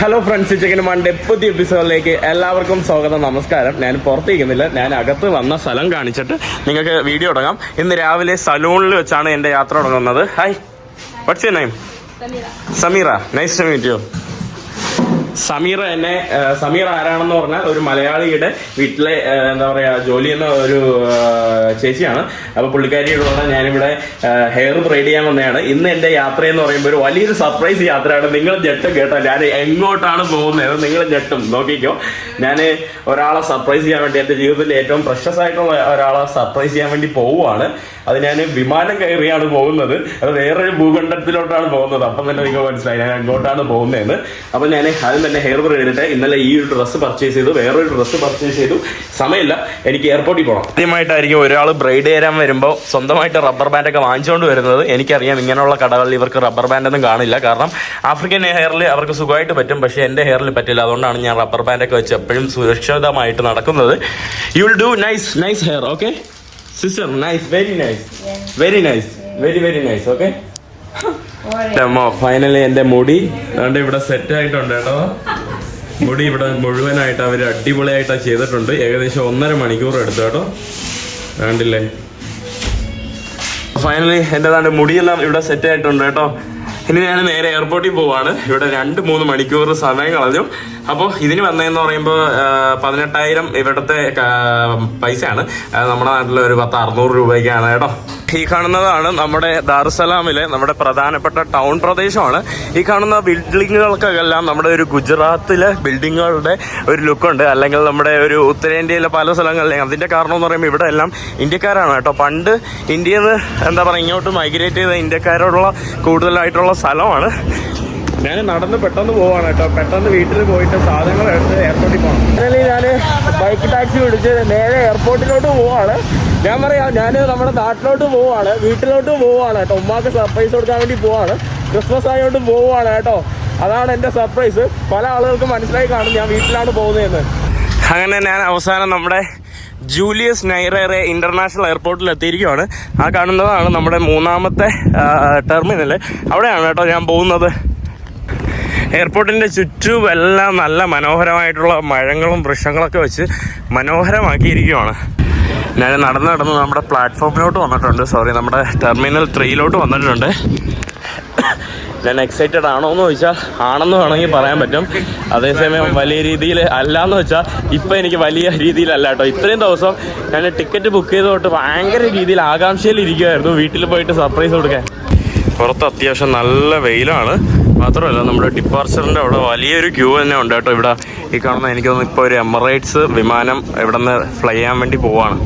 Hello friends chicken Monday പുതിയ എപ്പിസോഡിലേക്ക് എല്ലാവർക്കും സ്വാഗതം നമസ്കാരം. ഞാൻ പുറത്തേക്കുന്നില്ല ഞാൻ അകത്ത് വന്ന സ്ഥലം കാണിച്ചിട്ട് നിങ്ങൾക്ക് വീഡിയോ തുടങ്ങാം. ഇന്ന് രാവിലെ സലൂണിൽ വെച്ചാണ് എന്റെ യാത്ര തുടങ്ങുന്നത്. Hi what's you name Sameera nice to meet you Sameera എന്നെ സമീർ ആരാണെന്ന് പറഞ്ഞാൽ ഒരു മലയാളിയുടെ വീട്ടിലെ എന്താ പറയാ ജോലി എന്ന ഒരു ചേച്ചിയാണ്. അപ്പൊ പുള്ളിക്കാരിയോടുള്ള ഞാനിവിടെ ഹെയർ ബ്രൈഡ് ചെയ്യാൻ വന്നതാണ്. ഇന്ന് എന്റെ യാത്ര എന്ന് പറയുമ്പോൾ ഒരു വലിയൊരു സർപ്രൈസ് യാത്രയാണ്. നിങ്ങൾ ഞെട്ടും കേട്ടോ. ഞാൻ എങ്ങോട്ടാണ് പോകുന്നത്? നിങ്ങൾ ഞെട്ടും. നോക്കിക്കോ. ഞാൻ ഒരാളെ സർപ്രൈസ് ചെയ്യാൻ വേണ്ടി എന്റെ ജീവിതത്തിൽ ഏറ്റവും പ്രഷസ് ആയിട്ടുള്ള ഒരാളെ സർപ്രൈസ് ചെയ്യാൻ വേണ്ടി പോവുകയാണ്. അത് ഞാൻ വിമാനം കയറിയാണ് പോകുന്നത്. അത് വേറൊരു ഭൂഖണ്ഡത്തിലോട്ടാണ് പോകുന്നത്. അപ്പം തന്നെ നിങ്ങൾക്ക് മനസ്സിലായി. ഞാൻ അങ്ങോട്ടാണ് പോകുന്നതെന്ന്. അപ്പം ഞാൻ ആദ്യം തന്നെ ഹെയർ ബ്രോ ചെയ്തിട്ട് ഇന്നലെ ഈ ഒരു ഡ്രസ്സ് പർച്ചേസ് ചെയ്തു വേറൊരു ഡ്രസ്സ് പർച്ചേസ് ചെയ്തു. സമയമില്ല. എനിക്ക് എയർപോർട്ടിൽ പോകണം ആദ്യമായിട്ടായിരിക്കും ഒരാൾ ബ്രൈഡ് ചെയ്യാൻ വരുമ്പോൾ സ്വന്തമായിട്ട് റബ്ബർ ബാൻഡ് ഒക്കെ വാങ്ങിച്ചുകൊണ്ട് വരുന്നത്. എനിക്കറിയാം ഇങ്ങനെയുള്ള കടകളിൽ ഇവർക്ക് റബ്ബർ ബാൻഡ് ഒന്നും കാണില്ല. കാരണം ആഫ്രിക്കൻ ഹെയറിൽ അവർക്ക് സുഖമായിട്ട് പറ്റും പക്ഷേ എന്റെ ഹെയറിൽ പറ്റില്ല. അതുകൊണ്ടാണ് ഞാൻ റബ്ബർ ബാൻഡ് ഒക്കെ വെച്ച് എപ്പോഴും സുരക്ഷിതമായിട്ട് നടക്കുന്നത്. You will do nice nice hair okay sister nice very nice very nice very very nice okay അമ്മോ ഫൈനലി എന്റെ മുടി. അതുകൊണ്ട് ഇവിടെ സെറ്റ് ആയിട്ടുണ്ട് കേട്ടോ. മുടി ഇവിടെ മുഴുവനായിട്ട് അവർ അടിപൊളിയായിട്ടാ ചെയ്തിട്ടുണ്ട്. ഏകദേശം ഒന്നര മണിക്കൂർ എടുത്തു കേട്ടോ. വേണ്ടില്ലേ ഫൈനലി എന്റെ താണ്ട് മുടിയെല്ലാം ഇവിടെ സെറ്റ് ആയിട്ടുണ്ട് കേട്ടോ. ഇനി ഞാൻ നേരെ എയർപോർട്ടിൽ പോവാണ്. ഇവിടെ രണ്ട് മൂന്ന് മണിക്കൂർ സമയം കളഞ്ഞു. അപ്പോൾ ഇതിന് വന്നതെന്ന് പറയുമ്പോൾ പതിനെട്ടായിരം ഇവിടുത്തെ പൈസയാണ്. നമ്മുടെ നാട്ടിൽ ഒരു പത്ത് അറുന്നൂറ് രൂപയ്ക്കാണ് കേട്ടോ. ഈ കാണുന്നതാണ് നമ്മുടെ ദാറുസലാമിലെ നമ്മുടെ പ്രധാനപ്പെട്ട ടൗൺ പ്രദേശമാണ്. ഈ കാണുന്ന ബിൽഡിങ്ങുകൾക്കെല്ലാം നമ്മുടെ ഒരു ഗുജറാത്തിലെ ബിൽഡിങ്ങുകളുടെ ഒരു ലുക്കുണ്ട്. അല്ലെങ്കിൽ നമ്മുടെ ഒരു ഉത്തരേന്ത്യയിലെ പല സ്ഥലങ്ങളിലെ അതിന്റെ കാരണം എന്ന് പറയുമ്പോൾ ഇവിടെ എല്ലാം ഇന്ത്യക്കാരാണ് കേട്ടോ. പണ്ട് ഇന്ത്യയിൽ നിന്ന് എന്താ പറയുക ഇങ്ങോട്ട് മൈഗ്രേറ്റ് ചെയ്ത ഇന്ത്യക്കാരോടുള്ള കൂടുതലായിട്ടുള്ള സ്ഥലമാണ്. ഞാൻ നടന്ന് പെട്ടെന്ന് പോവാണ് കേട്ടോ. പെട്ടെന്ന് വീട്ടിൽ പോയിട്ട് സാധനങ്ങൾ എടുത്ത് എയർപോർട്ടിൽ പോകണം ഞാൻ ബൈക്ക് ടാക്സി പിടിച്ച് നേരെ എയർപോർട്ടിലോട്ട് പോവാണ്. ഞാൻ പറയാം ഞാൻ നമ്മുടെ നാട്ടിലോട്ട് പോവാണ് വീട്ടിലോട്ട് പോവാണ് കേട്ടോ. ഉമ്മാക്ക് സർപ്രൈസ് കൊടുക്കാൻ വേണ്ടി പോവാണ് ക്രിസ്മസ് ആയതുകൊണ്ട് പോവാണ് കേട്ടോ. അതാണ് എന്റെ സർപ്രൈസ് പല ആളുകൾക്കും മനസ്സിലായി കാണും ഞാൻ വീട്ടിലാണ് പോകുന്നതെന്ന്. അങ്ങനെ ഞാൻ അവസാനം നമ്മുടെ ജൂലിയസ് നൈറേറെ ഇന്റർനാഷണൽ എയർപോർട്ടിൽ എത്തിയിരിക്കുകയാണ്. ആ കാണുന്നതാണ് നമ്മുടെ മൂന്നാമത്തെ ടെർമിനൽ. അവിടെയാണ് കേട്ടോ ഞാൻ പോകുന്നത്. എയർപോർട്ടിന്റെ ചുറ്റും എല്ലാം നല്ല മനോഹരമായിട്ടുള്ള മഴങ്ങളും വൃക്ഷങ്ങളൊക്കെ വെച്ച് മനോഹരമാക്കിയിരിക്കുകയാണ്. ഞാൻ നടന്ന് നടന്ന് നമ്മുടെ പ്ലാറ്റ്ഫോമിലോട്ട് വന്നിട്ടുണ്ട്. സോറി നമ്മുടെ ടെർമിനൽ ത്രീയിലോട്ട് വന്നിട്ടുണ്ട്. ഞാൻ എക്സൈറ്റഡ് ആണോ എന്ന് ചോദിച്ചാൽ ആണെന്ന് വേണമെങ്കിൽ പറയാൻ പറ്റും. അതേസമയം വലിയ രീതിയിൽ അല്ല എന്ന് വെച്ചാൽ ഇപ്പം എനിക്ക് വലിയ രീതിയിലല്ല കേട്ടോ. ഇത്രയും ദിവസം ഞാൻ ടിക്കറ്റ് ബുക്ക് ചെയ്ത് തൊട്ട് ഭയങ്കര രീതിയിൽ ആകാംക്ഷയിൽ ഇരിക്കുമായിരുന്നു വീട്ടിൽ പോയിട്ട് സർപ്രൈസ് കൊടുക്കാൻ. പുറത്ത് അത്യാവശ്യം നല്ല വെയിലാണ്. മാത്രമല്ല നമ്മുടെ ഡിപ്പാർച്ചറിന്റെ അവിടെ വലിയൊരു ക്യൂ തന്നെ ഉണ്ട് കേട്ടോ ഇവിടെ. ഈ കാണുന്ന എനിക്ക് തോന്നുന്നു ഇപ്പോൾ ഒരു എമറേറ്റ്സ് വിമാനം ഇവിടെ നിന്ന് ഫ്ലൈ ചെയ്യാൻ വേണ്ടി പോവാണ്.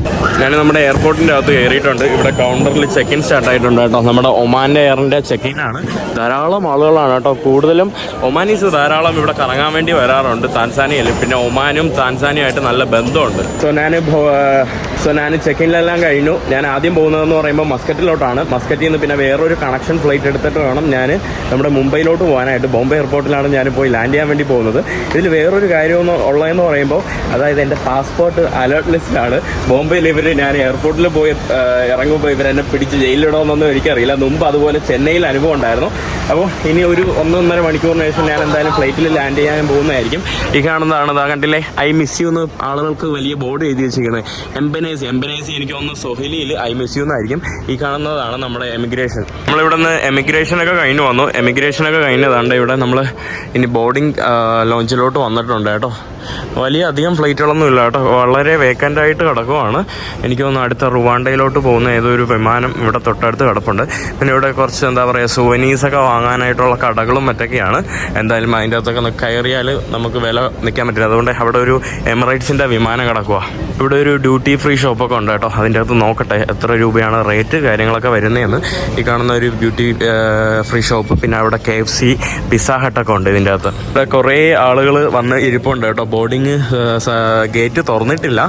ഞാൻ നമ്മുടെ എയർപോർട്ടിന്റെ അകത്ത് കയറിയിട്ടുണ്ട്. ഇവിടെ കൗണ്ടറിൽ ചെക്ക് ഇൻ സ്റ്റാർട്ട് ആയിട്ടുണ്ട് കേട്ടോ. നമ്മുടെ ഒമാന്റെ എയറിന്റെ ചെക്ക് ഇൻ ആണ്. ധാരാളം ആളുകളാണ് കേട്ടോ. കൂടുതലും ഒമാനീസ് ധാരാളം ഇവിടെ കറങ്ങാൻ വേണ്ടി വരാറുണ്ട്. താൻസാനിയയിൽ പിന്നെ ഒമാനും താൻസാനിയുമായിട്ട് നല്ല ബന്ധമുണ്ട്. സോ ഞാൻ സോ ഞാൻ ചെക്ക് ഇന്നെല്ലാം കഴിഞ്ഞു. ഞാൻ ആദ്യം പോകുന്നതെന്ന് പറയുമ്പോൾ മസ്കറ്റിലോട്ടാണ്. മസ്കറ്റിൽ നിന്ന് പിന്നെ വേറൊരു കണക്ഷൻ ഫ്ലൈറ്റ് എടുത്തിട്ട് വേണം ഞാൻ നമ്മുടെ മുംബൈയിലോട്ട് പോകാനായിട്ട് ബോംബെ എയർപോർട്ടിലാണ് ഞാൻ പോയി ലാൻഡ് ചെയ്യാൻ വേണ്ടി പോകുന്നത്. ഇതിൽ വേറൊരു കാര്യമെന്ന് ഉള്ളതെന്ന് പറയുമ്പോൾ അതായത് എന്റെ പാസ്പോർട്ട് അലേർട്ട് ലിസ്റ്റിലാണ് ബോംബെയിൽ ഇവർ ഞാൻ എയർപോർട്ടിൽ പോയി ഇറങ്ങുമ്പോൾ ഇവരെന്നെ പിടിച്ച് ജയിലിലിടണമെന്നൊന്നും എനിക്കറിയില്ല. മുമ്പ് അതുപോലെ ചെന്നൈയിൽ അനുഭവം ഉണ്ടായിരുന്നു. അപ്പോൾ ഇനി ഒരു ഒന്നൊന്നര മണിക്കൂറിന് ശേഷം ഞാൻ എന്തായാലും ഫ്ലൈറ്റിൽ ലാൻഡ് ചെയ്യാൻ പോകുന്നതായിരിക്കും. ഈ കാണുന്നതാണ് ദാ കണ്ടില്ലേ? ഐ മിസ് യു എന്ന് ആളുകൾക്ക് വലിയ ബോർഡ് എഴുതി വെച്ചിരിക്കുന്നത് എംബനേസി എംബനേസി എനിക്ക് ഒന്ന് സൊഹലിയിൽ ഐ മിസ് യു എന്നായിരിക്കും. ഈ കാണുന്നതാണ് നമ്മുടെ എമിഗ്രേഷൻ നമ്മളിവിടെ നിന്ന് എമിഗ്രേഷനൊക്കെ കഴിഞ്ഞു വന്നു. എമിഗ്രേഷൻ കഴിഞ്ഞതാണ്ട് ഇവിടെ നമ്മൾ ഇനി ബോർഡിംഗ് ലോഞ്ചിലോട്ട് വന്നിട്ടുണ്ട് കേട്ടോ. വലിയ അധികം ഫ്ലൈറ്റുകളൊന്നും ഇല്ല കേട്ടോ. വളരെ വേക്കന്റ് ആയിട്ട് കിടക്കുവാണ്. എനിക്ക് തോന്നുന്നു അടുത്ത റുവാണ്ടയിലോട്ട് പോകുന്ന ഏതൊരു വിമാനം ഇവിടെ തൊട്ടടുത്ത് കിടപ്പുണ്ട്. പിന്നെ ഇവിടെ കുറച്ച് എന്താ പറയുക സുവനീസൊക്കെ വാങ്ങാനായിട്ടുള്ള കടകളും മറ്റൊക്കെയാണ്. എന്തായാലും അതിന്റെ അകത്തൊക്കെ കയറിയാൽ നമുക്ക് വില നിൽക്കാൻ പറ്റില്ല. അതുകൊണ്ട് അവിടെ ഒരു എമിറേറ്റ്സിന്റെ വിമാനം കിടക്കുക ഇവിടെ ഒരു ഡ്യൂട്ടി ഫ്രീ ഷോപ്പൊക്കെ ഉണ്ട് കേട്ടോ. അതിന്റെ അകത്ത് നോക്കട്ടെ എത്ര രൂപയാണ് റേറ്റ് കാര്യങ്ങളൊക്കെ വരുന്നതെന്ന്. ഈ കാണുന്ന ഒരു ബ്യൂട്ടി ഫ്രീ ഷോപ്പ് പിന്നെ അവിടെ കെ എഫ് പിസ്സ ഹട്ടൊക്കെ ഉണ്ട് ഇതിന്റെ അകത്ത്. ഇവിടെ കുറേ ആളുകൾ വന്ന് ഇരിപ്പുണ്ട് കേട്ടോ. ബോർഡിങ് ഗേറ്റ് തുറന്നിട്ടില്ല.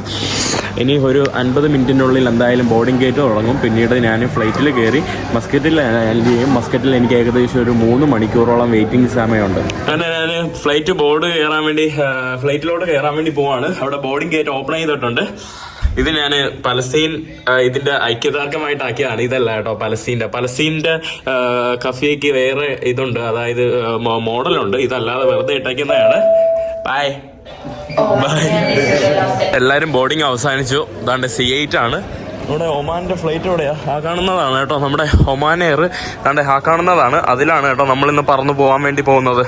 ഇനി ഒരു അൻപത് മിനിറ്റിനുള്ളിൽ എന്തായാലും ബോർഡിംഗ് ഗേറ്റ് തുടങ്ങും. പിന്നീട് ഞാൻ ഫ്ലൈറ്റിൽ കയറി മസ്കറ്റിൽ ലാൻഡ് ചെയ്യും മസ്കറ്റിൽ എനിക്ക് ഏകദേശം ഒരു മൂന്ന് മണിക്കൂറോളം വെയിറ്റിംഗ് സമയമുണ്ട്. അങ്ങനെ ഞാൻ ഫ്ലൈറ്റ് ബോർഡ് കയറാൻ വേണ്ടി ഫ്ലൈറ്റിലോട്ട് കയറാൻ വേണ്ടി പോവാണ്. അവിടെ ബോർഡിംഗ് ഗേറ്റ് ഓപ്പൺ ചെയ്തിട്ടുണ്ട്. ഇത് ഞാൻ പലസ്തീൻ ഇതിന്റെ ഐക്യദാർഢ്യമായിട്ടാക്കിയതാണ് ഇതല്ല കേട്ടോ പലസ്തീന്റെ പലസ്തീന്റെ ആ, വേറെ ഇതുണ്ട്. അതായത് മോഡലുണ്ട്. ഇതല്ലാതെ വെറുതെ ഇട്ടേക്കുന്നതാണ്. ബൈ ബൈ എല്ലാവരും ബോർഡിങ് അവസാനിച്ചു. അതാണ്ട് സി എയ്റ്റ് ആണ്. നമ്മുടെ ഒമാന്റെ ഫ്ലൈറ്റ് എവിടെയാ ആ കാണുന്നതാണ് കേട്ടോ നമ്മുടെ ഒമാൻ എയർ. അതാണ്ട് ആ കാണുന്നതാണ്. അതിലാണ് കേട്ടോ നമ്മളിന്ന് പറന്നു പോകാൻ വേണ്ടി പോകുന്നത്.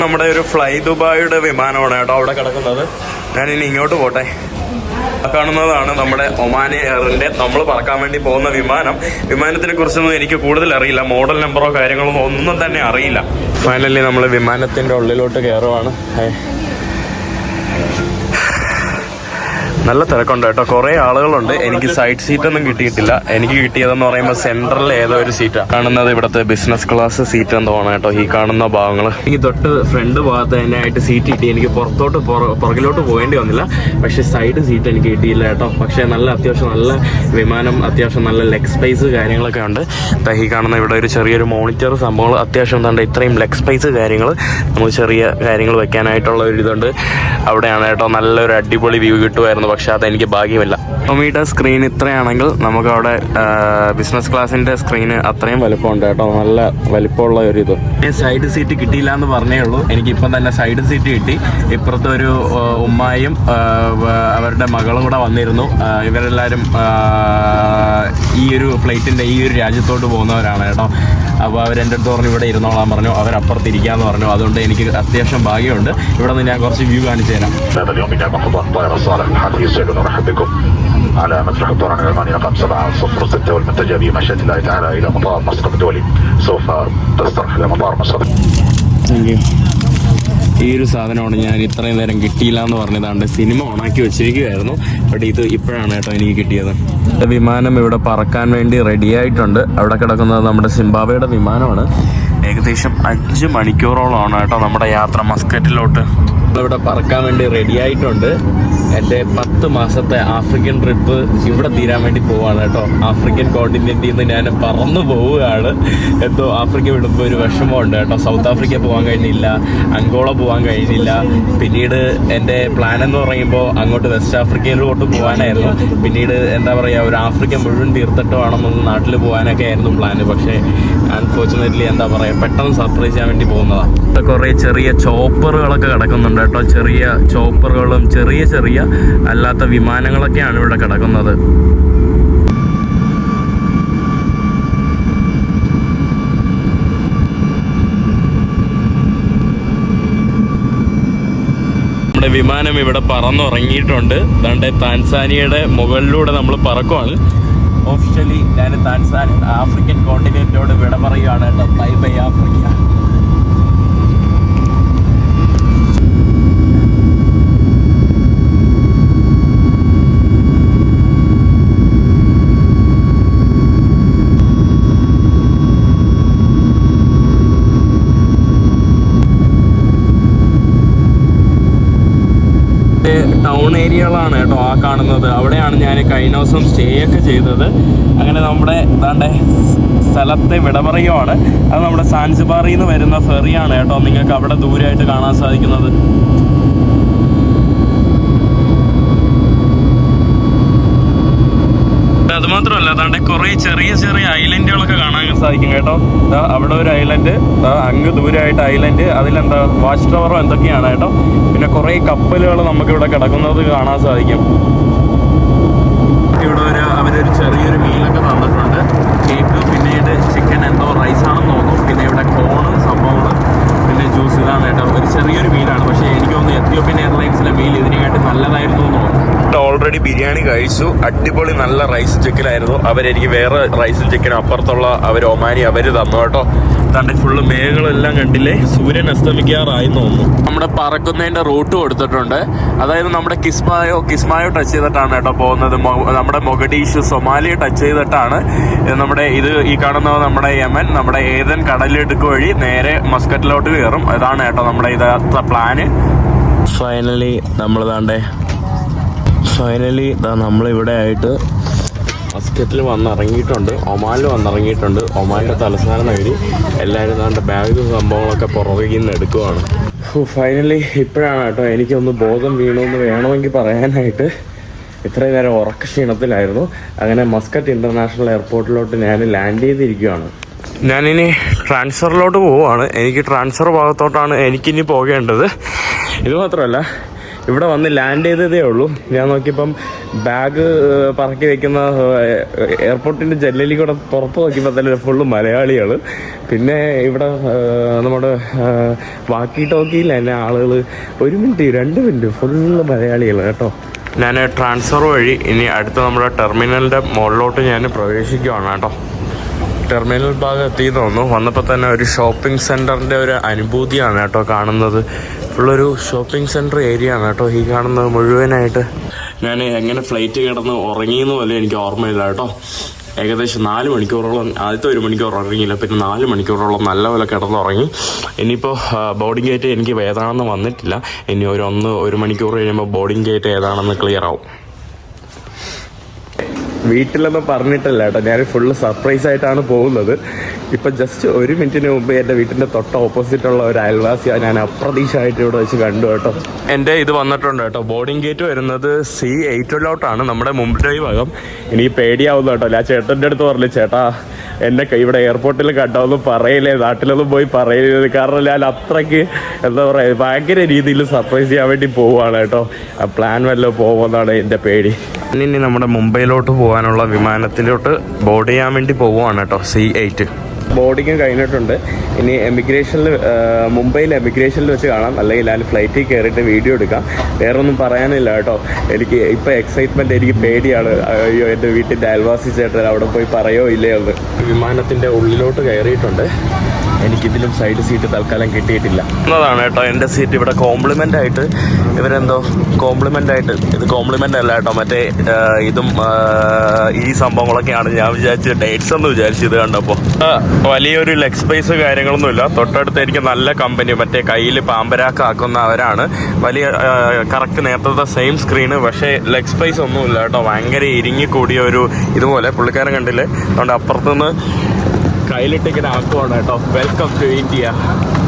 നമ്മുടെ ഒരു ഫ്ലൈ ദുബായിയുടെ വിമാനമാണ് കേട്ടോ അവിടെ കിടക്കുന്നത്. ഞാൻ ഇനി ഇങ്ങോട്ട് പോട്ടെ. കാണുന്നതാണ് നമ്മുടെ ഒമാന എയറിന്റെ നമ്മൾ പറക്കാൻ വേണ്ടി പോകുന്ന വിമാനം. വിമാനത്തിനെ കുറിച്ചൊന്നും എനിക്ക് കൂടുതൽ അറിയില്ല. മോഡൽ നമ്പറോ കാര്യങ്ങളോ ഒന്നും തന്നെ അറിയില്ല. ഫൈനലി നമ്മൾ വിമാനത്തിന്റെ ഉള്ളിലോട്ട് കയറുവാണ് നല്ല തിരക്കുണ്ട് കേട്ടോ. കുറേ ആളുകളുണ്ട്. എനിക്ക് സൈഡ് സീറ്റ് ഒന്നും കിട്ടിയിട്ടില്ല. എനിക്ക് കിട്ടിയതെന്ന് പറയുമ്പോൾ സെൻട്രലിൽ ഏതോ ഒരു സീറ്റാണ് കാണുന്നത് ഇവിടുത്തെ ബിസിനസ് ക്ലാസ് സീറ്റ് എന്ന് തോന്നണം കേട്ടോ. ഈ കാണുന്ന ഭാഗങ്ങൾ എനിക്ക് തൊട്ട് ഫ്രണ്ട് ഭാഗത്ത് തന്നെ ആയിട്ട് സീറ്റ് കിട്ടി. എനിക്ക് പുറത്തോട്ട് പുറ- പുറകിലോട്ട് പോകേണ്ടി വന്നില്ല. പക്ഷെ സൈഡ് സീറ്റ് എനിക്ക് കിട്ടിയില്ല കേട്ടോ. പക്ഷെ നല്ല അത്യാവശ്യം നല്ല വിമാനം അത്യാവശ്യം നല്ല ലെഗ് സ്പേസ് കാര്യങ്ങളൊക്കെ ഉണ്ട്. ഈ കാണുന്ന ഇവിടെ ഒരു ചെറിയൊരു മോണിറ്റർ സംഭവങ്ങൾ. അത്യാവശ്യം എന്താണ്ട് ഇത്രയും ലെഗ് സ്പേസ് കാര്യങ്ങൾ നമുക്ക് ചെറിയ കാര്യങ്ങൾ വെക്കാനായിട്ടുള്ള ഒരു ഇതുണ്ട്. അവിടെയാണ് കേട്ടോ നല്ലൊരു അടിപൊളി വ്യൂ കിട്ടുമായിരുന്നു. പക്ഷെ അതെനിക്ക് ഭാഗ്യമില്ല. മൊമിയുടെ സ്ക്രീൻ ഇത്രയാണെങ്കിൽ നമുക്ക് അവിടെ ബിസിനസ് ക്ലാസ്സിന്റെ സ്ക്രീന് അത്രയും വലുപ്പമുണ്ട് കേട്ടോ. നല്ല വലിപ്പമുള്ള ഒരു ഇത്. സൈഡ് സീറ്റ് കിട്ടിയില്ല എന്ന് പറഞ്ഞേ ഉള്ളൂ. എനിക്ക് ഇപ്പം തന്നെ സൈഡ് സീറ്റ് കിട്ടി. ഇപ്പുറത്തെ ഒരു ഉമ്മായും അവരുടെ മകളും കൂടെ വന്നിരുന്നു. ഇവരെല്ലാവരും ഈ ഒരു ഫ്ലൈറ്റിന്റെ ഈ ഒരു രാജ്യത്തോട്ട് പോകുന്നവരാണ് കേട്ടോ. അപ്പോൾ അവരെന്റെ അടുത്ത് പറഞ്ഞു ഇവിടെ ഇരുന്നോളാൻ പറഞ്ഞു. അവരപ്പുറത്ത് ഇരിക്കാന്ന് പറഞ്ഞു. അതുകൊണ്ട് എനിക്ക് അത്യാവശ്യം ഭാഗ്യമുണ്ട്. ഇവിടെ നിന്ന് ഞാൻ കുറച്ച് വ്യൂ കാണിച്ചു തരാം. هذا اليوم بنعم مطار الطائرة صالح الحافي يسعدنا ونرحب بكم على مسرح الطيران الألماني رقم 706 والمتجه بمشيئة الله تعالى إلى مطار مسقط الدولي سوف تسترح إلى مطار مسقط ഈ ഒരു സാധനമാണ് ഞാൻ ഇത്രയും നേരം കിട്ടിയില്ല എന്ന് പറഞ്ഞതാണ്ട് സിനിമ ഓണാക്കി വെച്ചിരിക്കുകയായിരുന്നു ബട്ട് ഇത് ഇപ്പോഴാണ് കേട്ടോ എനിക്ക് കിട്ടിയത് വിമാനം ഇവിടെ പറക്കാൻ വേണ്ടി റെഡി ആയിട്ടുണ്ട് അവിടെ കിടക്കുന്നത് നമ്മുടെ സിംബാബയുടെ വിമാനമാണ് ഏകദേശം അഞ്ച് മണിക്കൂറോളമാണ് കേട്ടോ നമ്മുടെ യാത്ര മസ്കറ്റിലോട്ട് ഇവിടെ പറക്കാൻ വേണ്ടി റെഡി ആയിട്ടുണ്ട്. എന്റെ പത്ത് മാസത്തെ ആഫ്രിക്കൻ ട്രിപ്പ് ഇവിടെ തീരാൻ വേണ്ടി പോവാണ് കേട്ടോ. ആഫ്രിക്കൻ കോണ്ടിനെന്റിൽ നിന്ന് ഞാൻ പറന്നു പോവുകയാണ്. എന്തോ ആഫ്രിക്ക വിടുമ്പോൾ ഒരു വിഷമമുണ്ട് കേട്ടോ. സൗത്ത് ആഫ്രിക്ക പോകാൻ കഴിഞ്ഞില്ല. അങ്കോള പോകാൻ കഴിഞ്ഞില്ല. പിന്നീട് എന്റെ പ്ലാൻ എന്ന് പറയുമ്പോൾ അങ്ങോട്ട് വെസ്റ്റ് ആഫ്രിക്കയിലോട്ട് പോകാനായിരുന്നു പിന്നീട് എന്താ പറയുക ഒരു ആഫ്രിക്ക മുഴുവൻ തീർത്തിട്ട് വേണം ഒന്ന് നാട്ടിൽ പോകാനൊക്കെ ആയിരുന്നു പ്ലാൻ പക്ഷേ അൺഫോർച്ചുനേറ്റ്ലി എന്താ പറയുക പെട്ടെന്ന് സർപ്രൈസ് ചെയ്യാൻ വേണ്ടി പോകുന്നതാണ് കുറേ ചെറിയ ചോപ്പറുകളൊക്കെ കിടക്കുന്നുണ്ട് കേട്ടോ. ചെറിയ ചോപ്പറുകളും ചെറിയ ചെറിയ അല്ലാത്ത വിമാനങ്ങളൊക്കെയാണ് ഇവിടെ കിടക്കുന്നത്. നമ്മുടെ വിമാനം ഇവിടെ പറന്നുറങ്ങിയിട്ടുണ്ട്. അതുകൊണ്ട് താൻസാനിയയുടെ മുകളിലൂടെ നമ്മൾ പറക്കുവാണ്. ഓഫീഷ്യലി ഞാൻ താൻസാൻ ആഫ്രിക്കൻ കോണ്ടിനെന്റിനോട് വിട പറയുകയാണ് കേട്ടോ. Bye bye Africa. ഏരിയകളാണ് കേട്ടോ ആ കാണുന്നത്. അവിടെയാണ് ഞാൻ കഴിഞ്ഞ ദിവസം സ്റ്റേ ഒക്കെ ചെയ്തത്. അങ്ങനെ നമ്മുടെ ഇതാണ്ട് സ്ഥലത്തെ വിടപറയുമാണ് അത് നമ്മുടെ സാൻസിബാറിൽ നിന്ന് വരുന്ന ഫെറിയാണ് കേട്ടോ. നിങ്ങൾക്ക് അവിടെ ദൂരമായിട്ട് കാണാൻ സാധിക്കുന്നത്. മാത്രമല്ല അതാണ്ട് കുറെ ചെറിയ ചെറിയ ഐലൻഡുകളൊക്കെ കാണാൻ സാധിക്കും കേട്ടോ. അവിടെ ഒരു ഐലൻഡ് അങ്ങ് ദൂരമായിട്ട് ഐലൻഡ് അതിലെന്താ വാച്ച് ടവറോ എന്തൊക്കെയാണ് കേട്ടോ. പിന്നെ കുറെ കപ്പലുകൾ നമുക്ക് ഇവിടെ കിടക്കുന്നത് കാണാൻ സാധിക്കും. ഇവിടെ ഒരു അവരൊരു ചെറിയൊരു മീലൊക്കെ തന്നിട്ടുണ്ട്. കേക്ക് പിന്നീട് ചിക്കൻ എന്തോ റൈസ് ആണെന്ന് തോന്നുന്നു. പിന്നെ ഇവിടെ കോണ് സംഭവങ്ങൾ പിന്നെ ജ്യൂസ് ഇതാണ് കേട്ടോ ഒരു ചെറിയൊരു മീലാണ് പക്ഷേ എനിക്ക് തോന്നുന്നു എത്യോപ്യൻ എയർലൈൻസിലെ മീൽ ഇതിനെക്കാട്ടി നല്ലതായിരുന്നു തോന്നുന്നു. ഓൾറെഡി ബിരിയാണി കഴിച്ചു. അടിപൊളി നല്ല റൈസ് ചിക്കനായിരുന്നു അവരെനിക്ക് വേറെ റൈസ് ചിക്കൻ അപ്പുറത്തുള്ള അവർ ഒമാനി അവർ തന്നു കേട്ടോ. തന്നെ ഫുള്ള് മേഘങ്ങളെല്ലാം കണ്ടില്ലേ? സൂര്യൻ അസ്തമിക്കാറായി തോന്നുന്നു. നമ്മുടെ പറക്കുന്നതിന്റെ റൂട്ട് കൊടുത്തിട്ടുണ്ട്. അതായത് നമ്മുടെ കിസ്മായോ കിസ്മായോ ടച്ച് ചെയ്തിട്ടാണ് കേട്ടോ പോകുന്നത്. നമ്മുടെ മൊഗഡീഷ് സൊമാലിയ ടച്ച് ചെയ്തിട്ടാണ്. നമ്മുടെ ഇത് ഈ കാണുന്ന നമ്മുടെ യമൻ നമ്മുടെ ഏതൻ കടലിടുക്ക് വഴി നേരെ മസ്കറ്റിലോട്ട് കയറും. അതാണ് കേട്ടോ നമ്മുടെ ഇതാത്ത പ്ലാന് ഫൈനലി നമ്മൾ താണ്ടേ ഫൈനലി നമ്മളിവിടെ ആയിട്ട് മസ്കറ്റിൽ വന്നിറങ്ങിയിട്ടുണ്ട്. ഒമാനിൽ വന്നിറങ്ങിയിട്ടുണ്ട്. ഒമാനിന്റെ തലസ്ഥാന നഗരി എല്ലാവരും നമ്മുടെ ബാഗ് സംഭവങ്ങളൊക്കെ പുറകിൽ നിന്ന് എടുക്കുവാണ്. ഫൈനലി ഇപ്പോഴാണ് കേട്ടോ എനിക്കൊന്ന് ബോധം വീണമെന്ന് വേണമെങ്കിൽ പറയാനായിട്ട് ഇത്രയും നേരം ഉറക്ക ക്ഷീണത്തിലായിരുന്നു. അങ്ങനെ മസ്കറ്റ് ഇന്റർനാഷണൽ എയർപോർട്ടിലോട്ട് ഞാൻ ലാൻഡ് ചെയ്തിരിക്കുകയാണ് ഞാനിനി ട്രാൻസ്ഫറിലോട്ട് പോവുകയാണ്. എനിക്ക് ട്രാൻസ്ഫർ ഭാഗത്തോട്ടാണ് എനിക്കിനി പോകേണ്ടത്. ഇത് മാത്രമല്ല ഇവിടെ വന്ന് ലാൻഡ് ചെയ്തതേ ഉള്ളൂ. ഞാൻ നോക്കിയപ്പം ബാഗ് പറക്കി വെക്കുന്ന എയർപോർട്ടിന്റെ ജനലിൽ കൂടെ പുറത്ത് നോക്കിയപ്പോൾ തന്നെ ഫുള്ള് മലയാളികൾ പിന്നെ ഇവിടെ നമ്മുടെ വാക്കി ടോക്കിയിൽ തന്നെ ആളുകൾ ഒരു മിനിറ്റ് രണ്ട് മിനിറ്റ് ഫുള്ള് മലയാളികൾ കേട്ടോ. ഞാൻ ട്രാൻസ്ഫർ വഴി ഇനി അടുത്ത നമ്മുടെ ടെർമിനലിന്റെ മുകളിലോട്ട് ഞാൻ പ്രവേശിക്കുവാണ് കേട്ടോ. ടെർമിനൽ ഭാഗം എത്തി തോന്നുന്നു. വന്നപ്പോൾ തന്നെ ഒരു ഷോപ്പിംഗ് സെന്ററിന്റെ ഒരു അനുഭൂതിയാണ് കേട്ടോ കാണുന്നത്. ഫുള്ളൊരു ഷോപ്പിംഗ് സെന്റർ ഏരിയ ആണ് കേട്ടോ. ഈ കാണുന്നത് മുഴുവനായിട്ട്. ഞാൻ എങ്ങനെ ഫ്ലൈറ്റ് കിടന്ന് ഉറങ്ങിയെന്ന് പോലെ എനിക്ക് ഓർമ്മയില്ല കേട്ടോ. ഏകദേശം നാല് മണിക്കൂറോളം ആദ്യത്തെ ഒരു മണിക്കൂർ ഉറങ്ങിയില്ല. പിന്നെ നാല് മണിക്കൂറോളം നല്ലപോലെ കിടന്നുറങ്ങി. ഇനിയിപ്പോൾ ബോർഡിംഗ് ഗേറ്റ് എനിക്ക് ഏതാണെന്ന് വന്നിട്ടില്ല. ഇനി ഒരു ഒന്ന് ഒരു മണിക്കൂർ കഴിയുമ്പോൾ ബോർഡിംഗ് ഗേറ്റ് ഏതാണെന്ന് ക്ലിയർ ആവും. വീട്ടിലൊന്നും പറഞ്ഞിട്ടില്ല കേട്ടോ. ഞാൻ ഫുള്ള് സർപ്രൈസ് ആയിട്ടാണ് പോകുന്നത്. ഇപ്പം ജസ്റ്റ് ഒരു മിനിറ്റിന് മുമ്പ് എന്റെ വീട്ടിന്റെ തൊട്ട് ഓപ്പോസിറ്റ് ഉള്ള ഒരു അയൽവാസിയാണ് ഞാൻ അപ്രതീക്ഷമായിട്ട് ഇവിടെ വെച്ച് കണ്ടു കേട്ടോ. എന്റെ ഇത് വന്നിട്ടുണ്ട് കേട്ടോ. ബോർഡിംഗ് ഗേറ്റ് വരുന്നത് സി എയ്റ്റിലോട്ടാണ് നമ്മുടെ മുംബൈ ഭാഗം. എനിക്ക് പേടിയാവുന്നു കേട്ടോ. ആ ചേട്ടന്റെ അടുത്ത് പറഞ്ഞു ചേട്ടാ എന്നെ കൈ ഇവിടെ എയർപോർട്ടിൽ കണ്ടോന്നും പറയില്ലേ നാട്ടിലൊന്നും പോയി പറയില്ല കാരണം ഞാൻ അത്രയ്ക്ക് എന്താ പറയുക ഭയങ്കര രീതിയിൽ സർപ്രൈസ് ചെയ്യാൻ വേണ്ടി പോവുകയാണ് കേട്ടോ. ആ പ്ലാൻ വല്ലതും പോകുമെന്നാണ് എന്റെ പേടി. ഇനി നമ്മുടെ മുംബൈയിലോട്ട് പോകാനുള്ള വിമാനത്തിലോട്ട് ബോർഡ് ചെയ്യാൻ വേണ്ടി പോവുകയാണ് കേട്ടോ. സി എയ്റ്റ് ബോർഡിങ് കഴിഞ്ഞിട്ടുണ്ട്. ഇനി എമിഗ്രേഷനിൽ മുംബൈയിൽ എമിഗ്രേഷനിൽ വെച്ച് കാണാം. അല്ലെങ്കിൽ ഞാൻ ഫ്ലൈറ്റിൽ കയറിയിട്ട് വീഡിയോ എടുക്കാം. വേറെ ഒന്നും പറയാനില്ല കേട്ടോ. എനിക്ക് ഇപ്പോൾ എക്സൈറ്റ്മെന്റ് എനിക്ക് പേടിയാണ്. അയ്യോ എന്റെ വീട്ടിന്റെ അയൽവാസി ചേട്ടൻ അവിടെ പോയി പറയോ ഇല്ലയോ എന്ന്. വിമാനത്തിന്റെ ഉള്ളിലോട്ട് കയറിയിട്ടുണ്ട്. എനിക്കിതിലും സൈഡ് സീറ്റ് തൽക്കാലം കിട്ടിയിട്ടില്ല. എന്നതാണ് കേട്ടോ എന്റെ സീറ്റ് ഇവിടെ കോംപ്ലിമെന്റ് ആയിട്ട് ഇവരെന്തോ കോംപ്ലിമെന്റ് ആയിട്ട് ഇത് കോംപ്ലിമെന്റ് അല്ല കേട്ടോ മറ്റേ ഇതും ഈ സംഭവങ്ങളൊക്കെയാണ് ഞാൻ വിചാരിച്ചത്. ഡേറ്റ്സ് എന്ന് വിചാരിച്ചത് കണ്ടപ്പോൾ വലിയൊരു ലെഗ് സ്പേസ് കാര്യങ്ങളൊന്നുമില്ല. തൊട്ടടുത്ത് എനിക്ക് നല്ല കമ്പനി മറ്റേ കയ്യിൽ പാമ്പരാക്കാക്കുന്ന അവരാണ്. വലിയ കറക്റ്റ് നേരത്തെ സെയിം സ്ക്രീന് പക്ഷേ ലെഗ് സ്പേസ് ഒന്നുമില്ല കേട്ടോ. ഭയങ്കര ഇരിങ്ങി കൂടിയ ഒരു ഇതുപോലെ പുള്ളിക്കാരൻ കണ്ടില്ലേ? അതുകൊണ്ട് അപ്പുറത്തുനിന്ന് കയ്യിലിട്ട് ഇങ്ങനെ ആക്കുവാണ് കേട്ടോ. വെൽക്കം ടു ഇന്ത്യ